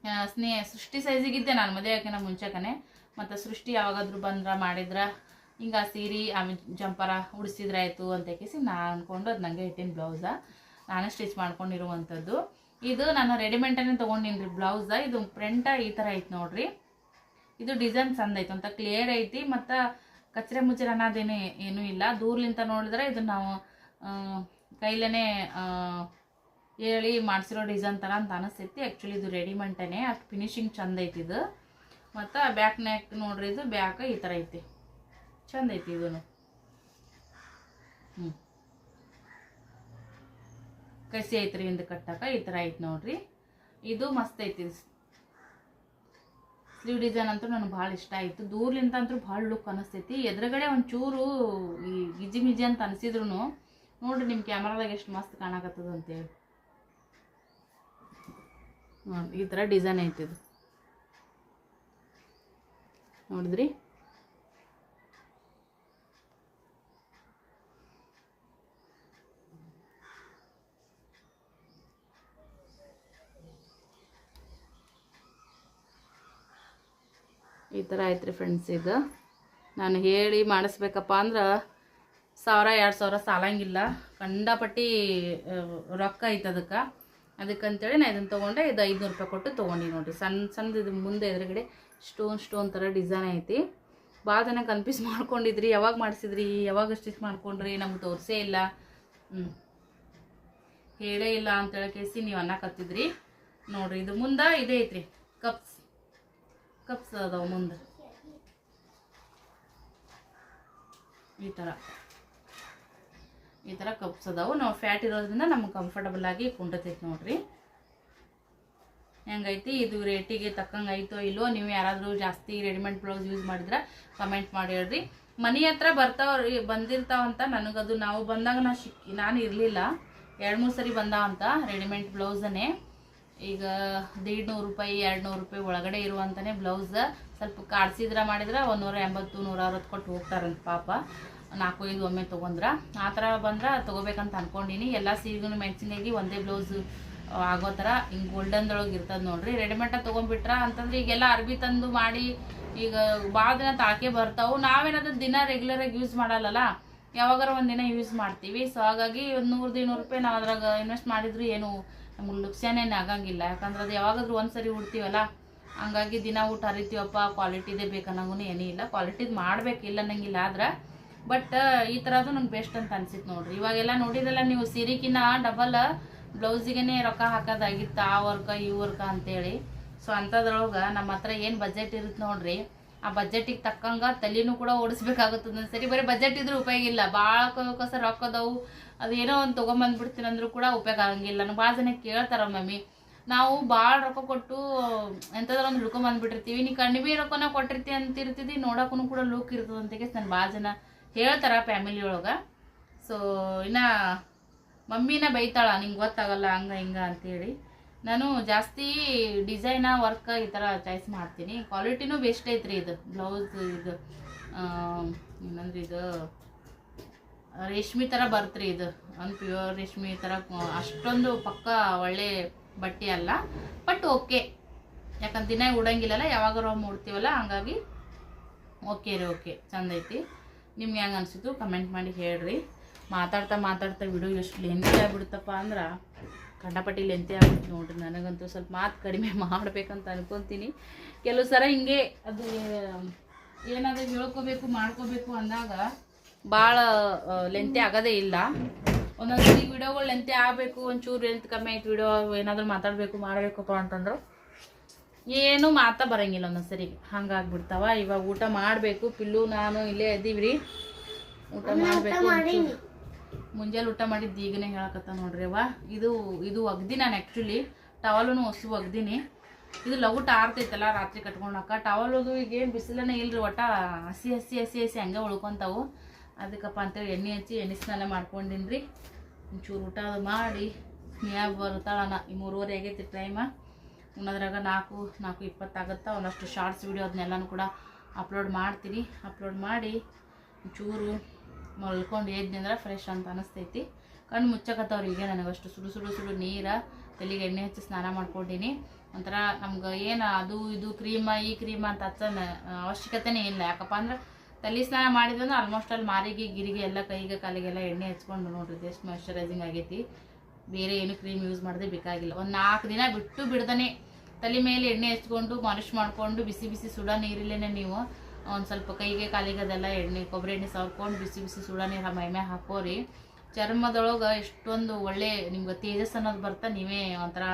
ಸ್ನೇಹ ಸ್ನೇ ಸೃಷ್ಟಿ ಸೈಜಿಗಿದ್ದೆ ನಾನು ಮದುವೆ ಹಾಕಿನ ಮುಂಚೆಕನೆ. ಮತ್ತು ಸೃಷ್ಟಿ ಯಾವಾಗಾದ್ರೂ ಬಂದ್ರ ಮಾಡಿದ್ರೆ, ಹಿಂಗೆ ಆ ಸೀರೆ ಆಮೇಲೆ ಜಂಪರ ಉಡಿಸಿದ್ರಾಯ್ತು ಅಂತ ಕೇಸಿ ನಾನು ಅಂದ್ಕೊಂಡು ಅದು ನನಗೆ ಇಟ್ಟಿನ ಬ್ಲೌಸ. ನಾನೇ ಸ್ಟಿಚ್ ಮಾಡ್ಕೊಂಡಿರುವಂಥದ್ದು. ಇದು ನಾನು ರೆಡಿಮೇಡನ್ನೇ ತೊಗೊಂಡಿನಿ ರೀ ಬ್ಲೌಸ. ಇದು ಪ್ರಿಂಟ ಈ ಥರ ಐತೆ ನೋಡ್ರಿ. ಇದು ಡಿಸೈನ್ ಚಂದ ಐತೆ ಅಂತ ಕ್ಲಿಯರ್ ಐತಿ. ಮತ್ತು ಕಚ್ರೆ ಮುಚ್ಚರೆ ಅನ್ನೋದೇನು, ಏನೂ ಇಲ್ಲ. ದೂರ್ಲಿಂತ ನೋಡಿದ್ರೆ ಇದು ನಾವು ಕೈಲೇ ಹೇಳಿ ಮಾಡಿಸಿರೋ ಡಿಸೈನ್ ಥರ ಅಂತ ಅನಿಸ್ತೈತಿ. ಆ್ಯಕ್ಚುಲಿ ಇದು ರೆಡಿಮೆಂಟೇ ಅಷ್ಟು ಫಿನಿಶಿಂಗ್ ಚಂದ ಐತಿ ಇದು. ಮತ್ತು ಬ್ಯಾಕ್ ನೆಕ್ ನೋಡ್ರಿ, ಇದು ಬ್ಯಾಕ್ ಈ ಥರ ಐತಿ. ಚಂದ ಐತಿ ಇದು ಹ್ಞೂ ಕಸಿ ಐತ್ರಿ ಹಿಂದೆ ಕಟ್ಟಾಕ, ಈ ಥರ ಐತಿ ನೋಡ್ರಿ. ಇದು ಮಸ್ತ್ ಐತಿ. ಸ್ಲೀವ್ ಡಿಸೈನ್ ಅಂತೂ ನನಗೆ ಭಾಳ ಇಷ್ಟ ಆಯಿತು. ದೂರ್ಲಿಂತ ಅಂತೂ ಭಾಳ ಲುಕ್ ಅನಿಸ್ತೈತಿ. ಎದುರುಗಡೆ ಒಂಚೂರು ಈ ಗಿಜಿ ಮಿಜಿ ಅಂತ ಅನಿಸಿದ್ರು ನೋಡ್ರಿ ನಿಮ್ಮ ಕ್ಯಾಮ್ರಾದಾಗ ಎಷ್ಟು ಮಸ್ತ್ ಕಾಣಕತ್ತದ ಅಂತೇಳಿ ನೋಡಿ ಈ ಥರ ಡಿಸೈನ್ ಐತಿದು ನೋಡಿದ್ರಿ? ಈ ಥರ ಐತ್ರಿ ಫ್ರೆಂಡ್ಸ್ ಇದು. ನಾನು ಹೇಳಿ ಮಾಡಿಸ್ಬೇಕಪ್ಪ ಅಂದ್ರೆ ಸಾವಿರ, ಎರಡು ಸಾವಿರ ಸಾಲಂಗಿಲ್ಲ. ಕಂಡಪಟ್ಟಿ ರೊಕ್ಕ ಐತೆ ಅದಕ್ಕೆ. ಅದಕ್ಕಂತೇಳಿ ನಾನು ಇದನ್ನು ತೊಗೊಂಡೆ, ಇದು ಐದುನೂರು ರೂಪಾಯಿ ಕೊಟ್ಟು ತೊಗೊಂಡು ನೋಡಿರಿ. ಸಣ್ಣ ಸಣ್ಣದು ಇದು ಮುಂದೆ ಎದುರುಗಡೆ ಸ್ಟೋನ್ ಸ್ಟೋನ್ ಥರ ಡಿಸೈನ್ ಐತಿ. ಭಾಳ ಜನ ಕನ್ಫ್ಯೂಸ್ ಮಾಡ್ಕೊಂಡಿದ್ರಿ, ಯಾವಾಗ ಮಾಡಿಸಿದ್ರಿ, ಯಾವಾಗ ಸ್ಟಿಚ್ ಮಾಡ್ಕೊಂಡ್ರಿ, ನಮ್ಗೆ ತೋರಿಸೇ ಇಲ್ಲ. ಹ್ಞೂ ಹೇಳೇ ಇಲ್ಲ ಅಂತೇಳಿ ಕೇಸಿ ನೀವು ಅನ್ನಕತ್ತಿದ್ರಿ. ನೋಡಿರಿ, ಇದು ಮುಂದೆ ಇದೇ ಐತ್ರಿ ಕಪ್ಸ್ ಕಪ್ಸ್ ಅದಾವೆ ಮುಂದೆ. ಈ ಥರ ಈ ಥರ ಕಪ್ಸ್ ಅದಾವು. ನಾವು ಫ್ಯಾಟ್ ಇರೋದ್ರಿಂದ ನಮ್ಗೆ ಕಂಫರ್ಟಬಲ್ ಆಗಿ ಕುಂಡತೈತಿ ನೋಡ್ರಿ. ಹೆಂಗೈತಿ? ಇದು ರೇಟಿಗೆ ತಕ್ಕಂಗೆ ಐತೋ ಇಲ್ಲೋ ನೀವು ಯಾರಾದರೂ ಜಾಸ್ತಿ ರೆಡಿಮೇಡ್ ಬ್ಲೌಸ್ ಯೂಸ್ ಮಾಡಿದ್ರೆ ಕಮೆಂಟ್ ಮಾಡಿ ಹೇಳ್ರಿ. ಮನೆ ಹತ್ರ ಬರ್ತಾವ ಬಂದಿರ್ತಾವಂತ ನನಗದು ನಾವು ಬಂದಾಗ ನಾ ಶಿಕ್ ನಾನು ಇರಲಿಲ್ಲ. ಎರಡು ಮೂರು ಸರಿ ಬಂದಾವಂತ ರೆಡಿಮೇಡ್ ಬ್ಲೌಸನ್ನೇ ಈಗ ದೀಡ್ ನೂರು ರೂಪಾಯಿ ಎರಡು ನೂರು ರೂಪಾಯಿ ಒಳಗಡೆ ಇರುವಂತನೇ ಬ್ಲೌಸ್ ಸ್ವಲ್ಪ ಕಾಡ್ಸಿದ್ರೆ ಮಾಡಿದ್ರೆ ಒಂದು ನೂರ ಎಂಬತ್ತು, ನೂರ ಅರವತ್ತು ಕೊಟ್ಟು ಹೋಗ್ತಾರಂತ ಪಾಪ. ನಾಲ್ಕು ಐದು ಒಮ್ಮೆ ತೊಗೊಂಡ್ರ? ಆ ಥರ ಬಂದ್ರೆ ತೊಗೋಬೇಕಂತ ಅನ್ಕೊಂಡಿನಿ. ಎಲ್ಲ ಸೀರೆಗೂ ಮ್ಯಾಚಿಂಗ್ ಆಗಿ ಒಂದೇ ಬ್ಲೌಸ್ ಆಗೋ ಥರ ಹಿಂಗೆ ಗೋಲ್ಡನ್ದೊಳಗೆ ಇರ್ತದೆ ನೋಡ್ರಿ. ರೆಡಿಮೇಡ ತೊಗೊಂಡ್ಬಿಟ್ರ ಅಂತಂದ್ರೆ ಈಗೆಲ್ಲ ಅರ್ಬಿ ತಂದು ಮಾಡಿ ಈಗ ಭಾಳ ದಿನ ತಾಕೆ ಬರ್ತಾವೆ. ನಾವೇನಾದ್ರೂ ದಿನ ರೆಗ್ಯುಲರಾಗಿ ಯೂಸ್ ಮಾಡಲ್ಲಲ್ಲ ಯಾವಾಗಾರ ಒಂದಿನ ಯೂಸ್ ಮಾಡ್ತೀವಿ. ಸೊ ಹಾಗಾಗಿ ಒಂದು ನೂರು ಇನ್ನೂರು ರೂಪಾಯಿ ನಾವು ಅದ್ರಾಗ ಇನ್ವೆಸ್ಟ್ ಮಾಡಿದ್ರು ಏನು ನಮ್ಗೆ ನುಕ್ಸಾನೇನು ಆಗಂಗಿಲ್ಲ. ಯಾಕಂದ್ರೆ ಅದು ಯಾವಾಗಾದ್ರೂ ಒಂದ್ಸರಿ ಉಡ್ತೀವಲ್ಲ? ಹಂಗಾಗಿ ದಿನ ಊಟ ಹರಿತೀವಪ್ಪ ಕ್ವಾಲಿಟಿದೇ ಬೇಕನ್ನಂಗೂ ಏನೂ ಇಲ್ಲ. ಕ್ವಾಲಿಟಿದು ಮಾಡಬೇಕಿಲ್ಲ ಅನ್ನಂಗಿಲ್ಲ. ಆದ್ರೆ ಬಟ್ ಈ ಥರದ್ದು ನಂಗೆ ಬೆಸ್ಟ್ ಅಂತ ಅನ್ಸಿತ್ತು ನೋಡ್ರಿ. ಇವಾಗೆಲ್ಲ ನೋಡಿದಲ್ಲ ನೀವು ಸೀರೆಕಿನ್ನ ಡಬಲ್ ಬ್ಲೌಸಿಗೆ ರೊಕ್ಕ ಹಾಕೋದಾಗಿತ್ತು ಆ ವರ್ಕ, ಈ ವರ್ಕ ಅಂತೇಳಿ. ಸೊ ಅಂಥದ್ರೊಳಗೆ ನಮ್ಮ ಹತ್ರ ಏನು ಬಜೆಟ್ ಇರುತ್ತೆ ನೋಡ್ರಿ, ಆ ಬಜೆಟಿಗೆ ತಕ್ಕಂಗ ತಲೆನೂ ಕೂಡ ಓಡಿಸ್ಬೇಕಾಗುತ್ತದೆ ಸರಿ. ಬರೀ ಬಜೆಟ್ ಇದ್ರೂ ಉಪಯೋಗ ಇಲ್ಲ. ಭಾಳ ಕಸ ರೊಕ್ಕದವು ಅದೇನೋ ಒಂದು ತೊಗೊಂಬಂದ್ಬಿಡ್ತೀನಿ ಅಂದ್ರೂ ಕೂಡ ಉಪಯೋಗ ಆಗಂಗಿಲ್ಲ. ನಾನು ಭಾಳ ಜನ ಕೇಳ್ತಾರ ಮಮ್ಮಿ, ನಾವು ಭಾಳ ರೊಕ್ಕ ಕೊಟ್ಟು ಎಂಥದ್ರ ಒಂದು ಹುಡ್ಕೊಂಬಂದ್ಬಿಟ್ಟಿರ್ತೀವಿ ನೀ ಕಡಿಮೆ ರೊಕ್ಕನ ಕೊಟ್ಟಿರ್ತಿ ಅಂತಿರ್ತಿದ್ದಿ ನೋಡೋಕ್ಕೂ ಕೂಡ ಲುಕ್ ಇರ್ತದೆ ಅಂತ ನಾನು ಭಾಳ ಜನ. ಹೇಳ್ತಾರ ಫ್ಯಾಮಿಲಿ ಒಳಗೆ. ಸೊ ಇನ್ನು ಮಮ್ಮಿನ ಬೈತಾಳ, ನಿಂಗೆ ಗೊತ್ತಾಗಲ್ಲ, ಹಂಗ, ಹಿಂಗ ಅಂತೇಳಿ. ನಾನು ಜಾಸ್ತಿ ಡಿಸೈನ ವರ್ಕ್ ಈ ಥರ ಚಾಯ್ಸ್ ಮಾಡ್ತೀನಿ. ಕ್ವಾಲಿಟಿನೂ ಬೆಸ್ಟ್ ಐತ್ರಿ ಇದು. ಬ್ಲೌಸ್ ಇದು ಏನಂದ್ರೆ ಇದು, ರೇಷ್ಮೆ ಥರ ಬರ್ತ್ರಿ ಇದು. ಒಂದು ಪ್ಯೂರ್ ರೇಷ್ಮೆ ಥರ ಅಷ್ಟೊಂದು ಪಕ್ಕ ಒಳ್ಳೆ ಬಟ್ಟೆ ಅಲ್ಲ ಬಟ್ ಓಕೆ ಯಾಕಂದ್ರೆ ದಿನ ಉಡಂಗಿಲ್ಲಲ್ಲ, ಯಾವಾಗಾರ ಮೂಡ್ತೀವಲ್ಲ ಹಂಗಾಗಿ ಓಕೆ ರೀ ಓಕೆ ಚಂದ ಐತಿ. ನಿಮ್ಗೆ ಹೆಂಗೆ ಅನಿಸಿತು ಕಮೆಂಟ್ ಮಾಡಿ ಹೇಳ್ರಿ. ಮಾತಾಡ್ತಾ ಮಾತಾಡ್ತಾ ವಿಡಿಯೋ ಎಷ್ಟು ಲೆಂತಿ ಆಗ್ಬಿಡುತ್ತಪ್ಪ ಅಂದ್ರೆ ಕಂಡಪಟ್ಟಿ ಲೆಂತಿ ಆಗ್ಬಿಡ್ತು ನೋಡ್ರಿ. ನನಗಂತೂ ಸ್ವಲ್ಪ ಮಾತು ಕಡಿಮೆ ಮಾಡಬೇಕಂತ ಅನ್ಕೊತೀನಿ. ಕೆಲವು ಸಲ ಹಿಂಗೆ ಅದು, ಏನಾದರೂ ಹೇಳ್ಕೋಬೇಕು, ಮಾಡ್ಕೋಬೇಕು ಅಂದಾಗ ಭಾಳ ಲೆಂತೆ ಆಗೋದೇ ಇಲ್ಲ. ಒಂದೊಂದ್ಸರಿ ವಿಡಿಯೋಗಳು ಲೆಂತೆ ಆಗಬೇಕು, ಒಂಚೂರು ಲೆಂತ್ ಕಮ್ಮಿ ಆಯ್ತು ವಿಡಿಯೋ ಏನಾದರೂ ಮಾತಾಡಬೇಕು, ಮಾಡಬೇಕಪ್ಪ ಅಂತಂದ್ರು ಏನು ಮಾತಾ ಬರಂಗಿಲ್ಲ ಒಂದೊಂದ್ಸರಿ ಹಂಗಾಗ್ಬಿಡ್ತಾವ. ಇವಾಗ ಊಟ ಮಾಡಬೇಕು. ಪಿಲ್ಲು ನಾನು ಇಲ್ಲೇ ಇದ್ದೀವಿ ರೀ ಊಟ ಮಾಡಬೇಕು ಮುಂಜಾನೆ ಊಟ ಮಾಡಿದ್ದು ಈಗನೇ ಹೇಳಕತ್ತ ನೋಡ್ರಿ ಅವ ಇದು ಇದು ಒಗ್ದಿ ನಾನು ಆ್ಯಕ್ಚುಲಿ ಟವಲೂ ಹೊಸು ಒಗ್ದೀನಿ. ಇದು ಲಗುಟ ಆರ್ತೈತಲ್ಲ ರಾತ್ರಿ ಕಟ್ಕೊಂಡಾಕ. ಟವಲದು ಈಗ ಏನು ಬಿಸಿಲನೇ ಇಲ್ರಿ ಒಟ್ಟ. ಹಸಿ ಹಸಿ ಹಸಿ ಹಸಿ ಹಂಗೆ ಉಳ್ಕೊತಾವು. ಅದಕ್ಕಪ್ಪ ಅಂತೇಳಿ ಎಣ್ಣೆ ಹಚ್ಚಿ ಎಣ್ಣೆ ಸ್ನಾನ ಮಾಡ್ಕೊಂಡಿನ್ರಿ. ಒಂಚೂರು ಊಟ ಅದು ಮಾಡಿ. ಸ್ನೇಹ ಬರ್ತಾಳನ ಈ ಮೂರುವರೆ ಆಗೈತಿ ಟೈಮ ಉಣ್ಣೋದ್ರಾಗ ನಾಲ್ಕು ನಾಲ್ಕು ಇಪ್ಪತ್ತಾಗುತ್ತಾ, ಒಂದಷ್ಟು ಶಾರ್ಟ್ಸ್ ವಿಡಿಯೋ ಅದನ್ನೆಲ್ಲನೂ ಕೂಡ ಅಪ್ಲೋಡ್ ಮಾಡ್ತೀನಿ. ಅಪ್ಲೋಡ್ ಮಾಡಿ ಚೂರು ಮಲ್ಕೊಂಡು ಎದ್ನಿ ಅಂದ್ರೆ ಫ್ರೆಶ್ ಅಂತ ಅನಿಸ್ತೈತಿ. ಕಣ್ಣು ಮುಚ್ಚಕತ್ತವ್ರು ಈಗ ನನಗಷ್ಟು ಸುಡು ಸುಡು ಸುಡು ನೀರ, ತಲೆಗೆ ಎಣ್ಣೆ ಹಚ್ಚಿ ಸ್ನಾನ ಮಾಡ್ಕೊಂಡಿನಿ. ಒಂಥರ ನಮ್ಗೆ ಏನು ಅದು, ಇದು ಕ್ರೀಮ, ಈ ಕ್ರೀಮ ಅಂತ ಹಚ್ಚನ ಅವಶ್ಯಕತೆನೇ ಇಲ್ಲ. ಯಾಕಪ್ಪ ಅಂದ್ರೆ ತಲೆ ಸ್ನಾನ ಮಾಡಿದ್ರೆ ಆಲ್ಮೋಸ್ಟ್ ಅಲ್ಲಿ ಮಾರಿಗೆ, ಗಿರಿಗೆ ಎಲ್ಲ ಕೈಗೆ, ಕಾಲಿಗೆಲ್ಲ ಎಣ್ಣೆ ಹಚ್ಕೊಂಡು ನೋಡ್ರಿ ಎಷ್ಟು ಮಾಯಶ್ಚರೈಸಿಂಗ್ ಆಗೈತಿ. ಬೇರೆ ಏನು ಕ್ರೀಮ್ ಯೂಸ್ ಮಾಡಿದೆ ಬೇಕಾಗಿಲ್ಲ. ಒಂದು ನಾಲ್ಕು ದಿನ ಬಿಟ್ಟು ಬಿಡ್ದಾನೆ. ತಲೆ ಮೇಲೆ ಎಣ್ಣೆ ಹಚ್ಕೊಂಡು ಮಾಲಿಶ್ ಮಾಡಿಕೊಂಡು ಬಿಸಿ ಬಿಸಿ ಸುಡ ನೀರಿಲ್ಲೇ ನೀವು. ಒಂದು ಸ್ವಲ್ಪ ಕೈಗೆ ಕಾಲಿಗೆ ಅದೆಲ್ಲ ಎಣ್ಣೆ, ಕೊಬ್ಬರಿ ಎಣ್ಣೆ ಸವರ್ಕೊಂಡು ಬಿಸಿ ಬಿಸಿ ಸುಡ ನೀರು ಮೈ ಹಾಕೋರಿ. ಚರ್ಮದೊಳಗೆ ಎಷ್ಟೊಂದು ಒಳ್ಳೆ ನಿಮ್ಗೆ ತೇಜಸ್ ಅನ್ನೋದು ಬರ್ತಾ ನೀವೇ ಒಂಥರ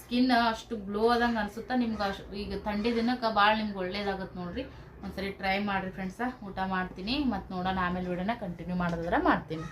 ಸ್ಕಿನ್ ಅಷ್ಟು ಗ್ಲೋ ಆದಂಗೆ ಅನಿಸುತ್ತಾ ನಿಮ್ಗೆ ಅಷ್ಟು ಈಗ ಥಂಡಿ ದಿನಕ್ಕೆ ಭಾಳ ನಿಮ್ಗೆ ಒಳ್ಳೇದಾಗುತ್ತೆ ನೋಡಿರಿ. ಒಂದ್ಸರಿ ಟ್ರೈ ಮಾಡಿರಿ ಫ್ರೆಂಡ್ಸ, ಊಟ ಮಾಡ್ತೀನಿ. ಮತ್ತು ನೋಡೋಣ ಆಮೇಲೆ ವಿಡಿಯೋನ ಕಂಟಿನ್ಯೂ ಮಾಡೋದಾದ್ರೆ ಮಾಡ್ತೀನಿ.